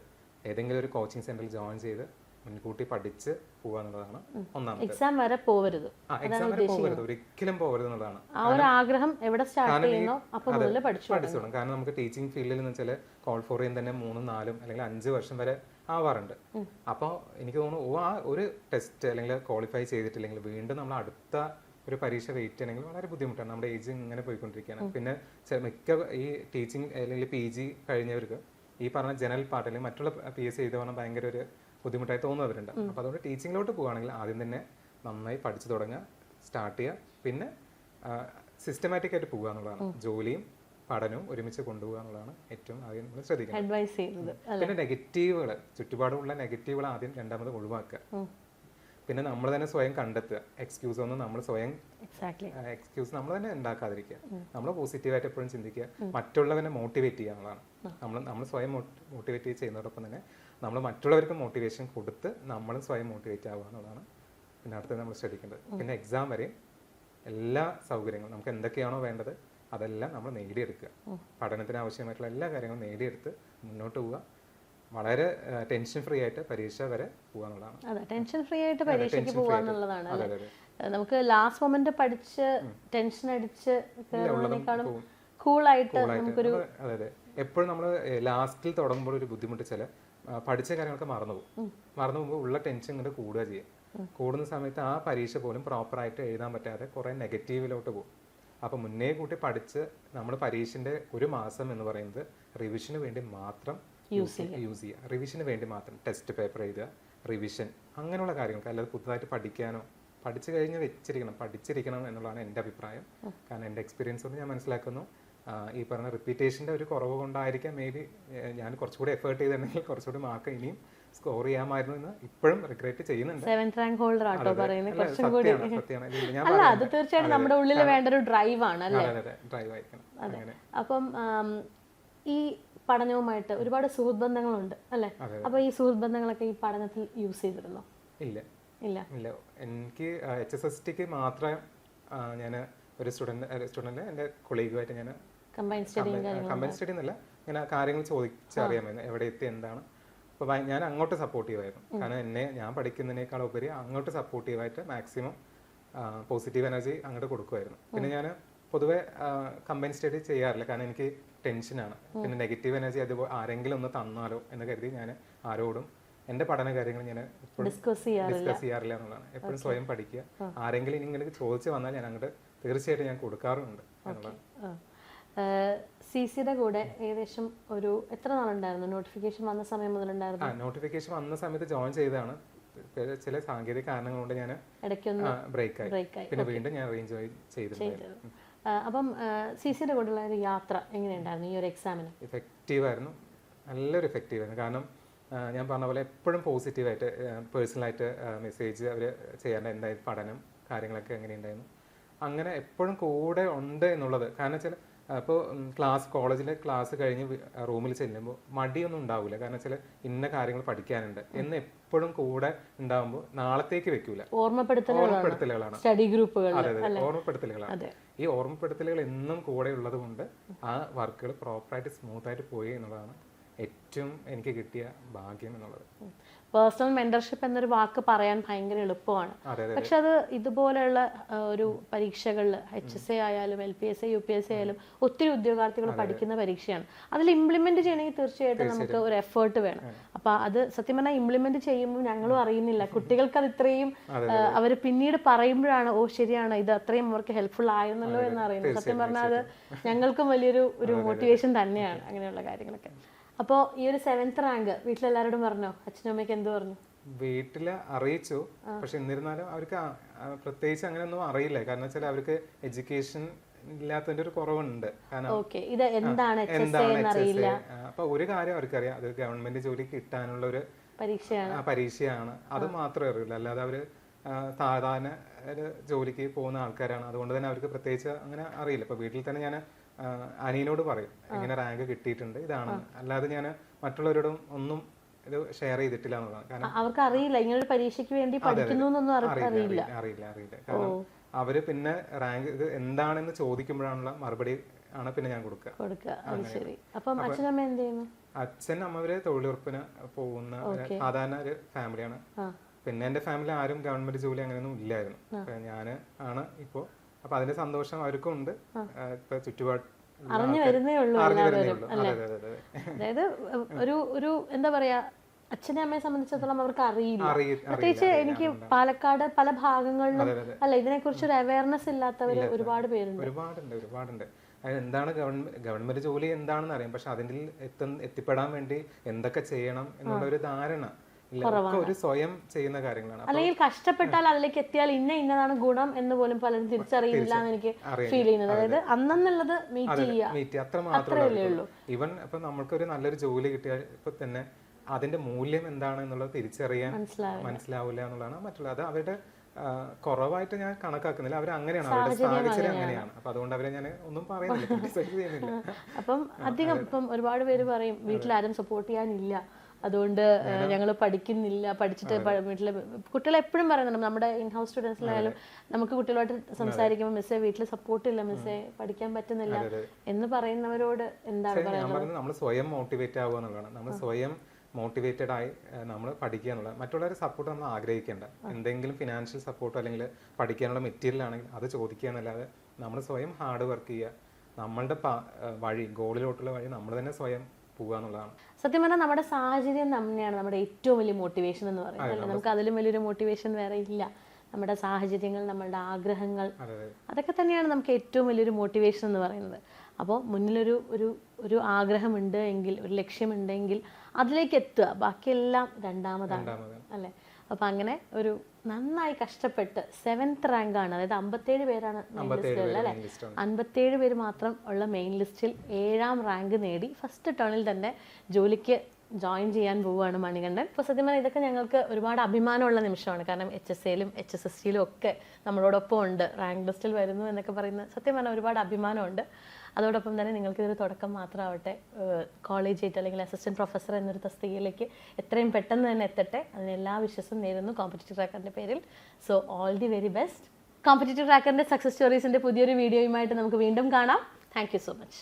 ഏതെങ്കിലും ഒരു കോച്ചിങ് സെന്ററിൽ ജോയിൻ ചെയ്ത് മുൻകൂട്ടി പഠിച്ച് പോവാന്നുള്ളതാണ് ഒന്നാമത്തെ. എക്സാം വരെ പോവരുത്. ആ എക്സാം വരെ പോകരുത് ഒരിക്കലും പോകരുത് എന്നുള്ളതാണ്. ആ ഒരു ആഗ്രഹം എവിടെ സ്റ്റാർട്ട് ചെയ്യുന്നോ അപ്പോൾ മുതൽ പഠിച്ചു പഠിച്ചു തുടങ്ങും. കാരണം നമുക്ക് ടീച്ചിങ് ഫീൽഡിൽ എന്ന് വെച്ചാൽ കോൾ ഫോർ ചെയ്യാൻ തന്നെ മൂന്നും നാലും അല്ലെങ്കിൽ അഞ്ച് വർഷം വരെ ആവാറുണ്ട്. അപ്പോൾ എനിക്ക് തോന്നുന്നു ഓ ആ ഒരു ടെസ്റ്റ് അല്ലെങ്കിൽ ക്വാളിഫൈ ചെയ്തിട്ടില്ലെങ്കിൽ വീണ്ടും നമ്മൾ അടുത്ത ഒരു പരീക്ഷ വെയിറ്റ് ചെയ്യണമെങ്കിൽ വളരെ ബുദ്ധിമുട്ടാണ്. നമ്മുടെ ഏജ് ഇങ്ങനെ പോയിക്കൊണ്ടിരിക്കുകയാണ്. പിന്നെ മിക്ക ഈ ടീച്ചിങ് അല്ലെങ്കിൽ പി ജി കഴിഞ്ഞവർക്ക് ഈ പറഞ്ഞ ജനറൽ പാർട്ട് അല്ലെങ്കിൽ മറ്റുള്ള പി എസ് സി എഴുതി പറഞ്ഞാൽ ഭയങ്കര ഒരു ബുദ്ധിമുട്ടായി തോന്നുന്നവരുണ്ട്. അപ്പോൾ അതുകൊണ്ട് ടീച്ചിങ്ങിലോട്ട് പോകുകയാണെങ്കിൽ ആദ്യം തന്നെ നന്നായി പഠിച്ചു തുടങ്ങുക സ്റ്റാർട്ട് ചെയ്യുക. പിന്നെ സിസ്റ്റമാറ്റിക് ആയിട്ട് പോകുക എന്നുള്ളതാണ്. ജോലിയും പഠനവും ഒരുമിച്ച് കൊണ്ടുപോകുക എന്നുള്ളതാണ് ഏറ്റവും ആദ്യം നമ്മൾ ശ്രദ്ധിക്കുന്നത് അഡ്വൈസ് ചെയ്യുന്നത് പിന്നെ നെഗറ്റീവുകൾ ചുറ്റുപാടുമുള്ള നെഗറ്റീവുകൾ ആദ്യം രണ്ടാമത് ഒഴിവാക്കുക. പിന്നെ നമ്മൾ തന്നെ സ്വയം കണ്ടെത്തുക. എക്സ്ക്യൂസ് ഒന്നും നമ്മൾ സ്വയം എക്സ്ക്യൂസ് നമ്മൾ തന്നെ ഉണ്ടാക്കാതിരിക്കുക. നമ്മൾ പോസിറ്റീവായിട്ട് എപ്പോഴും ചിന്തിക്കുക. മറ്റുള്ളവനെ മോട്ടിവേറ്റ് ചെയ്യുക എന്നുള്ളതാണ്. നമ്മൾ നമ്മൾ സ്വയം മോട്ടിവേറ്റ് ചെയ്യുന്നതോടൊപ്പം തന്നെ നമ്മൾ മറ്റുള്ളവർക്ക് മോട്ടിവേഷൻ കൊടുത്ത് നമ്മളും സ്വയം മോട്ടിവേറ്റ് ആവുക എന്നുള്ളതാണ് പിന്നെ അടുത്തത് നമ്മൾ ശ്രദ്ധിക്കേണ്ടത്. പിന്നെ എക്സാം വരെയും എല്ലാ സൗകര്യങ്ങളും നമുക്ക് എന്തൊക്കെയാണോ വേണ്ടത് അതെല്ലാം നമ്മൾ നേടിയെടുക്കുക. പഠനത്തിന് ആവശ്യമായിട്ടുള്ള എല്ലാ കാര്യങ്ങളും നേടിയെടുത്ത് മുന്നോട്ട് പോവുക. വളരെ ടെൻഷൻ ഫ്രീ ആയിട്ട് പരീക്ഷ വരെ പോകുക എന്നുള്ളതാണ്. അതെ ടെൻഷൻ ഫ്രീ ആയിട്ട് പരീക്ഷയ്ക്ക് ഏഹ് നമുക്ക് ലാസ്റ്റ് മൊമെന്റ് പഠിച്ച് ടെൻഷൻ അടിച്ച് കൂളായിട്ട് നമുക്കൊരു അതെ അതെ. എപ്പോഴും നമ്മൾ ലാസ്റ്റിൽ തുടങ്ങുമ്പോൾ ഒരു ബുദ്ധിമുട്ട് ചില പഠിച്ച കാര്യങ്ങളൊക്കെ മറന്നു പോകും. മറന്നു പോകുമ്പോൾ ഉള്ള ടെൻഷൻ ഇങ്ങോട്ട് കൂടുക ചെയ്യും. കൂടുന്ന സമയത്ത് ആ പരീക്ഷ പോലും പ്രോപ്പറായിട്ട് എഴുതാൻ പറ്റാതെ കുറേ നെഗറ്റീവിലോട്ട് പോകും. അപ്പോൾ മുന്നേ കൂട്ടി പഠിച്ച് നമ്മൾ പരീക്ഷന്റെ ഒരു മാസം എന്ന് പറയുന്നത് റിവിഷന് വേണ്ടി മാത്രം യൂസ് യൂസ് ചെയ്യുക. റിവിഷന് വേണ്ടി മാത്രം ടെസ്റ്റ് പേപ്പർ എഴുതുക റിവിഷൻ അങ്ങനെയുള്ള കാര്യങ്ങൾക്ക്. അല്ലാതെ പുതുതായിട്ട് പഠിക്കാനോ പഠിച്ചു കഴിഞ്ഞ് വെച്ചിരിക്കണം പഠിച്ചിരിക്കണം എന്നുള്ളതാണ് എന്റെ അഭിപ്രായം. കാരണം എന്റെ എക്സ്പീരിയൻസ് കൊണ്ട് ഞാൻ മനസ്സിലാക്കുന്നു. ഈ പറഞ്ഞ റിപ്പീറ്റേഷന്റെ ഒരു കുറവ് കൊണ്ടായിരിക്കാം മേ ബി ഞാൻ കുറച്ചുകൂടി എഫേർട്ട് ചെയ്തിട്ടുണ്ടെങ്കിൽ കുറച്ചുകൂടി മാർക്ക് ഇനിയും സ്കോർ ചെയ്യാമായിരുന്നു എന്ന് ഇപ്പോഴും റിഗ്രറ്റ് ചെയ്യുന്നുണ്ട്. സെവൻത് റാങ്ക് ഹോൾഡർ ആട്ടോ പറയുന്നത്. അല്ല, കുറച്ചും കൂടി അത് തീർച്ചയായിട്ടും നമ്മുടെ ഉള്ളിൽ വേണ്ട ഒരു ഡ്രൈവ് ആണ് അല്ലേ? ഡ്രൈവ് ആയിരിക്കണം. അപ്പം ഈ പഠനവുമായിട്ട് ഒരുപാട് സുഹൃത്ത് ബന്ധങ്ങളുണ്ട് അല്ലേ അപ്പൊ ഈ സുഹൃത്ത് ബന്ധങ്ങളൊക്കെ ഈ പഠനത്തിൽ യൂസ് ചെയ്തിരുന്നോ? ഇല്ല. ഇല്ല. ഇല്ല. എനിക്ക് എച്ച് എസ് എസ് ടിക്ക് മാത്രം ഞാൻ ഒരു സ്റ്റുഡന്റ് സ്റ്റുഡന്റ് എന്റെ കൊളീഗുമായിട്ട് ഞാൻ കമ്പൈൻ സ്റ്റഡി എന്നല്ല. ഇങ്ങനെ കാര്യങ്ങൾ ചോദിച്ചറിയാമായിരുന്നു എവിടെ എത്തി എന്താണ് അപ്പോൾ ഞാൻ അങ്ങോട്ട് സപ്പോർട്ടീവായിരുന്നു കാരണം എന്നെ ഞാൻ പഠിക്കുന്നതിനേക്കാൾ ഉപരി അങ്ങോട്ട് സപ്പോർട്ടീവായിട്ട് മാക്സിമം പോസിറ്റീവ് എനർജി അങ്ങോട്ട് കൊടുക്കുമായിരുന്നു. പിന്നെ ഞാൻ പൊതുവെ കമ്പൈൻ സ്റ്റഡി ചെയ്യാറില്ല. കാരണം എനിക്ക് ടെൻഷനാണ് പിന്നെ നെഗറ്റീവ് എനർജി അതുപോലെ ആരെങ്കിലും ഒന്ന് തന്നാലോ എന്ന് കരുതി ഞാൻ ആരോടും എന്റെ പഠന കാര്യങ്ങൾ ഞാൻ ഡിസ്കസ് ചെയ്യാറില്ല. എന്നുള്ളതാണ്. എപ്പോഴും സ്വയം പഠിക്കുക. ആരെങ്കിലും ഇനി ഇങ്ങനെ ചോദിച്ചു വന്നാൽ ഞാൻ അങ്ങോട്ട് തീർച്ചയായിട്ടും ഞാൻ കൊടുക്കാറുണ്ട് എന്നുള്ളതാണ്. സി സിയുടെ കൂടെ ഏകദേശം ഒരു എത്ര നാളുണ്ടായിരുന്നു? നോട്ടിഫിക്കേഷൻ വന്ന സമയം മുതലുണ്ടായിരുന്നു? നോട്ടിഫിക്കേഷൻ വന്ന സമയത്ത് ജോയിൻ ചെയ്തതാണ്. ചില സാങ്കേതിക കാരണങ്ങൾ കൊണ്ട് ഞാൻ ഇടയ്ക്കൊന്ന് ബ്രേക്ക് ആയി. പിന്നെ വീണ്ടും ഞാൻ റീജോയിൻ ചെയ്തു അപ്പം സി സിയുടെ കൂടെയുള്ള ഒരു യാത്ര എങ്ങനെയുണ്ടായിരുന്നു ഈ ഒരു എക്സാമിന് ഇഫക്റ്റീവ് ആയിരുന്നു. നല്ലൊരു എഫക്റ്റീവ് ആയിരുന്നു. കാരണം ഞാൻ പറഞ്ഞ പോലെ എപ്പോഴും പോസിറ്റീവായിട്ട് പേഴ്സണലായിട്ട് മെസ്സേജ് അവർ ചെയ്യേണ്ട എന്തായാലും പഠനം കാര്യങ്ങളൊക്കെ എങ്ങനെയുണ്ടായിരുന്നു. അങ്ങനെ എപ്പോഴും കൂടെ ഉണ്ട് എന്നുള്ളത്. കാരണം വെച്ചാൽ അപ്പോൾ ക്ലാസ് കോളേജിലെ ക്ലാസ് കഴിഞ്ഞ് റൂമിൽ ചെല്ലുമ്പോൾ മടിയൊന്നും ഉണ്ടാവില്ല കാരണം വെച്ചാൽ ഇന്ന കാര്യങ്ങൾ പഠിക്കാനുണ്ട്. എന്ന് എപ്പോഴും കൂടെ ഉണ്ടാകുമ്പോൾ നാളത്തേക്ക് വെക്കൂല. ഓർമ്മപ്പെടുത്തലുകളാണ്. ഓർമ്മപ്പെടുത്തലുകളാണ്. സ്റ്റഡി ഗ്രൂപ്പുകൾ അതെ അതെ ഓർമ്മപ്പെടുത്തലുകളാണ്. ഈ ഓർമ്മപ്പെടുത്തലുകൾ എന്നും കൂടെ ഉള്ളത് കൊണ്ട് ആ വർക്കുകൾ പ്രോപ്പറായിട്ട് സ്മൂത്തായിട്ട് പോയി എന്നുള്ളതാണ് ഏറ്റവും എനിക്ക് കിട്ടിയ ഭാഗ്യം എന്നുള്ളത്. പേഴ്സണൽ മെന്റർഷിപ്പ് എന്നൊരു വാക്ക് പറയാൻ ഭയങ്കര എളുപ്പമാണ്. പക്ഷെ അത് ഇതുപോലെയുള്ള ഒരു പരീക്ഷകളിൽ എച്ച് എസ് എ ആയാലും L P S A U P S A ആയാലും ഒത്തിരി ഉദ്യോഗാർത്ഥികൾ പഠിക്കുന്ന പരീക്ഷയാണ്. അതിൽ ഇംപ്ലിമെന്റ് ചെയ്യണമെങ്കിൽ തീർച്ചയായിട്ടും നമുക്ക് ഒരു എഫേർട്ട് വേണം. അപ്പൊ അത് സത്യം പറഞ്ഞാൽ ഇംപ്ലിമെന്റ് ചെയ്യുമ്പോൾ ഞങ്ങളും അറിയുന്നില്ല. കുട്ടികൾക്ക് അത് ഇത്രയും അവർ പിന്നീട് പറയുമ്പോഴാണ് ഓ ശരിയാണ്. ഇത് അത്രയും അവർക്ക് ഹെൽപ്ഫുൾ ആയിരുന്നല്ലോ എന്ന് അറിയുന്നത്. സത്യം പറഞ്ഞാൽ അത് ഞങ്ങൾക്കും വലിയൊരു ഒരു മോട്ടിവേഷൻ തന്നെയാണ് അങ്ങനെയുള്ള കാര്യങ്ങളൊക്കെ. അപ്പോൾ ഈ ഒരു സെവൻത്ത് റാങ്ക് വീട്ടിലെല്ലാവരോടും പറഞ്ഞോ? അച്ഛനും അമ്മയ്ക്ക് എന്ത് പറഞ്ഞു? വീട്ടിൽ അറിയിച്ചു. പക്ഷെ എന്നിരുന്നാലും അവർക്ക് പ്രത്യേകിച്ച് അങ്ങനെ ഒന്നും അങ്ങനെയൊന്നും അറിയില്ല. കാരണം വെച്ചാൽ അവർക്ക് എഡ്യൂക്കേഷൻ ഇല്ലാത്തതിന്റെ ഒരു കുറവുണ്ട്. കാരണം എന്താണ് അപ്പൊ ഒരു കാര്യം അവർക്കറിയാം. അത് ഗവൺമെന്റ് ജോലി കിട്ടാനുള്ള ഒരു പരീക്ഷയാണ്. പരീക്ഷയാണ്. അത് മാത്രമേ അറിയില്ല അല്ലാതെ അവർ സാധാരണ ജോലിക്ക് പോകുന്ന ആൾക്കാരാണ്. അതുകൊണ്ട് തന്നെ അവർക്ക് പ്രത്യേകിച്ച് അങ്ങനെ അറിയില്ല. ഇപ്പൊ വീട്ടിൽ തന്നെ ഞാൻ അനിയനോട് പറയും. ഇങ്ങനെ റാങ്ക് കിട്ടിയിട്ടുണ്ട് ഇതാണ്. അല്ലാതെ ഞാൻ മറ്റുള്ളവരോടും ഒന്നും ഇത് ഷെയർ ചെയ്തിട്ടില്ല എന്നുള്ളതാണ്. കാരണം അവർക്ക് അറിയില്ല ഇങ്ങനെ പരീക്ഷയ്ക്ക് വേണ്ടി പഠിക്കുന്നു അറിയില്ല അറിയില്ല. അറിയില്ല കാരണം അവർ പിന്നെ റാങ്ക് ഇത് എന്താണെന്ന് ചോദിക്കുമ്പോഴാണുള്ള മറുപടി ആണ് പിന്നെ ഞാൻ കൊടുക്കുക. അച്ഛൻ അമ്മവര് തൊഴിലുറപ്പിന് പോകുന്ന സാധാരണ ഒരു ഫാമിലിയാണ്. പിന്നെ എന്റെ ഫാമിലി ആരും ഗവൺമെന്റ് ജോലി അങ്ങനെയൊന്നും ഇല്ലായിരുന്നു. ഞാൻ ഞാൻ ആണ് ഇപ്പോ അപ്പൊ അതിന്റെ സന്തോഷം അവർക്കും ഉണ്ട്. ഇപ്പൊ ചുറ്റുപാട് അറിഞ്ഞു വരുന്നേ ഉള്ളൂ അതായത് ഒരു ഒരു എന്താ പറയാ അച്ഛനെ അമ്മയെ സംബന്ധിച്ചിടത്തോളം അവർക്ക് അറിയില്ല. പ്രത്യേകിച്ച് എനിക്ക് പാലക്കാട് പല ഭാഗങ്ങളിലും അല്ല ഇതിനെക്കുറിച്ച് ഒരു അവയർനെസ് ഇല്ലാത്തവർ ഒരുപാട് പേരുണ്ട്. ഒരുപാടുണ്ട് ഒരുപാടുണ്ട്. അതായത് എന്താണ് ഗവൺമെന്റ് ഗവൺമെന്റ് ജോലി എന്താണെന്ന് അറിയാം. പക്ഷെ അതിൽ എത്തി എത്തിപ്പെടാൻ വേണ്ടി എന്തൊക്കെ ചെയ്യണം എന്നുള്ള ഒരു ധാരണ ഒരു സ്വയം ചെയ്യുന്ന കാര്യങ്ങളാണ്. അല്ലെങ്കിൽ കഷ്ടപ്പെട്ടാൽ അതിലേക്ക് എത്തിയാൽ ഇന്ന ഇന്നതാണ് ഗുണം എന്ന് പോലും പലരും തിരിച്ചറിയില്ല എന്ന് എനിക്ക്. ഫീൽ ചെയ്യുന്നത്. അതായത് അന്നെന്നുള്ളത് മീറ്റ് ചെയ്യുക. മീറ്റ് അത്ര മാത്രമേ ഉള്ളൂ. ഈവൻ ഇപ്പൊ നമ്മൾക്കൊരു നല്ലൊരു ജോലി കിട്ടിയാൽ ഇപ്പൊ തന്നെ അതിന്റെ മൂല്യം എന്താണ് എന്നുള്ളത് തിരിച്ചറിയാൻ മനസ്സിലാവില്ല. എന്നുള്ളതാണ് മറ്റുള്ളത്. അത് അവരുടെ കുറവായിട്ട് ഞാൻ കണക്കാക്കുന്നില്ല. അവർ അങ്ങനെയാണ്. അവരുടെ സാഹചര്യം അങ്ങനെയാണ്. അപ്പൊ അതുകൊണ്ട് അവരെ ഞാൻ ഒന്നും പറയുന്നില്ല. <laughs> അപ്പം അധികം ഇപ്പം ഒരുപാട് പേര് പറയും വീട്ടിലാരും സപ്പോർട്ട് ചെയ്യാനില്ല. അതുകൊണ്ട് ഞങ്ങൾ പഠിക്കുന്നില്ല പഠിച്ചിട്ട് വീട്ടിൽ കുട്ടികളെ കുട്ടികൾ എപ്പോഴും പറയുന്നുണ്ട് നമ്മുടെ ഇൻ ഹൗസ് സ്റ്റുഡൻസിലായാലും നമുക്ക് കുട്ടികളുമായിട്ട് സംസാരിക്കുമ്പോൾ മിസ്സേ വീട്ടിൽ സപ്പോർട്ട് ഇല്ല മിസ്സേ പഠിക്കാൻ പറ്റുന്നില്ല എന്ന് പറയുന്നവരോട് എന്താണ് പറയുന്നത് നമ്മൾ സ്വയം മോട്ടിവേറ്റ് ആവുക എന്നുള്ളതാണ്. നമ്മൾ സ്വയം മോട്ടിവേറ്റഡ് ആയി നമ്മൾ പഠിക്കുക എന്നുള്ളത്. മറ്റുള്ളവരെ സപ്പോർട്ട് നമ്മൾ ആഗ്രഹിക്കേണ്ട. എന്തെങ്കിലും ഫിനാൻഷ്യൽ സപ്പോർട്ടോ അല്ലെങ്കിൽ പഠിക്കാനുള്ള മെറ്റീരിയൽ ആണെങ്കിൽ അത് ചോദിക്കുക എന്നല്ലാതെ നമ്മൾ സ്വയം ഹാർഡ് വർക്ക് ചെയ്യുക. നമ്മളുടെ വഴി ഗോളിലോട്ടുള്ള വഴി നമ്മൾ തന്നെ സ്വയം പോവുക എന്നുള്ളതാണ്. സത്യം പറഞ്ഞാൽ നമ്മുടെ സാഹചര്യം തന്നെയാണ് നമ്മുടെ ഏറ്റവും വലിയ മോട്ടിവേഷൻ എന്ന് പറയുന്നത്. നമുക്ക് അതിലും വലിയൊരു മോട്ടിവേഷൻ വേറെ ഇല്ല. നമ്മുടെ സാഹചര്യങ്ങൾ നമ്മളുടെ ആഗ്രഹങ്ങൾ അതെ അതെ. അതൊക്കെ തന്നെയാണ് നമുക്ക് ഏറ്റവും വലിയൊരു മോട്ടിവേഷൻ എന്ന് പറയുന്നത്. അപ്പോൾ മുന്നിലൊരു ഒരു ഒരു ആഗ്രഹമുണ്ട് എങ്കിൽ ഒരു ലക്ഷ്യമുണ്ടെങ്കിൽ അതിലേക്ക് എത്തുക. ബാക്കിയെല്ലാം രണ്ടാമതാണ്. അല്ലേ? അപ്പം അങ്ങനെ ഒരു നന്നായി കഷ്ടപ്പെട്ട് സെവൻത് റാങ്ക് ആണ്. അതായത് അമ്പത്തേഴ് പേരാണ് മെയിൻ ലിസ്റ്റിൽ അല്ലേ? അൻപത്തേഴ് പേര് മാത്രം ഉള്ള മെയിൻ ലിസ്റ്റിൽ ഏഴാം റാങ്ക് നേടി ഫസ്റ്റ് ടേണിൽ തന്നെ ജോലിക്ക് ജോയിൻ ചെയ്യാൻ പോവുകയാണ് മണികണ്ഠൻ. ഇപ്പോൾ സത്യം പറഞ്ഞാൽ ഇതൊക്കെ ഞങ്ങൾക്ക് ഒരുപാട് അഭിമാനമുള്ള നിമിഷമാണ്. കാരണം എച്ച് എസ് എയിലും എച്ച് എസ് എസ് സിയിലും ഒക്കെ നമ്മളോടൊപ്പം ഉണ്ട്. റാങ്ക് ലിസ്റ്റിൽ വരുന്നു എന്നൊക്കെ പറയുന്നത് സത്യം പറഞ്ഞാൽ ഒരുപാട് അഭിമാനമുണ്ട്. അതോടൊപ്പം തന്നെ നിങ്ങൾക്ക് ഇതൊരു തുടക്കം മാത്രമാവട്ടെ കോളേജ് ആയിട്ട് അല്ലെങ്കിൽ അസിസ്റ്റന്റ് പ്രൊഫസർ എന്നൊരു തസ്തികയിലേക്ക് എത്രയും പെട്ടെന്ന് തന്നെ എത്തട്ടെ. അതിന് എല്ലാ വിശ്വസം നേരുന്നു കോമ്പറ്റീറ്റീവ് ട്രാക്കറിന്റെ പേരിൽ. So all the very best competitive ട്രാക്കറിന്റെ success സ്റ്റോറീസിന്റെ പുതിയൊരു വീഡിയോയുമായിട്ട് നമുക്ക് വീണ്ടും കാണാം. Thank so much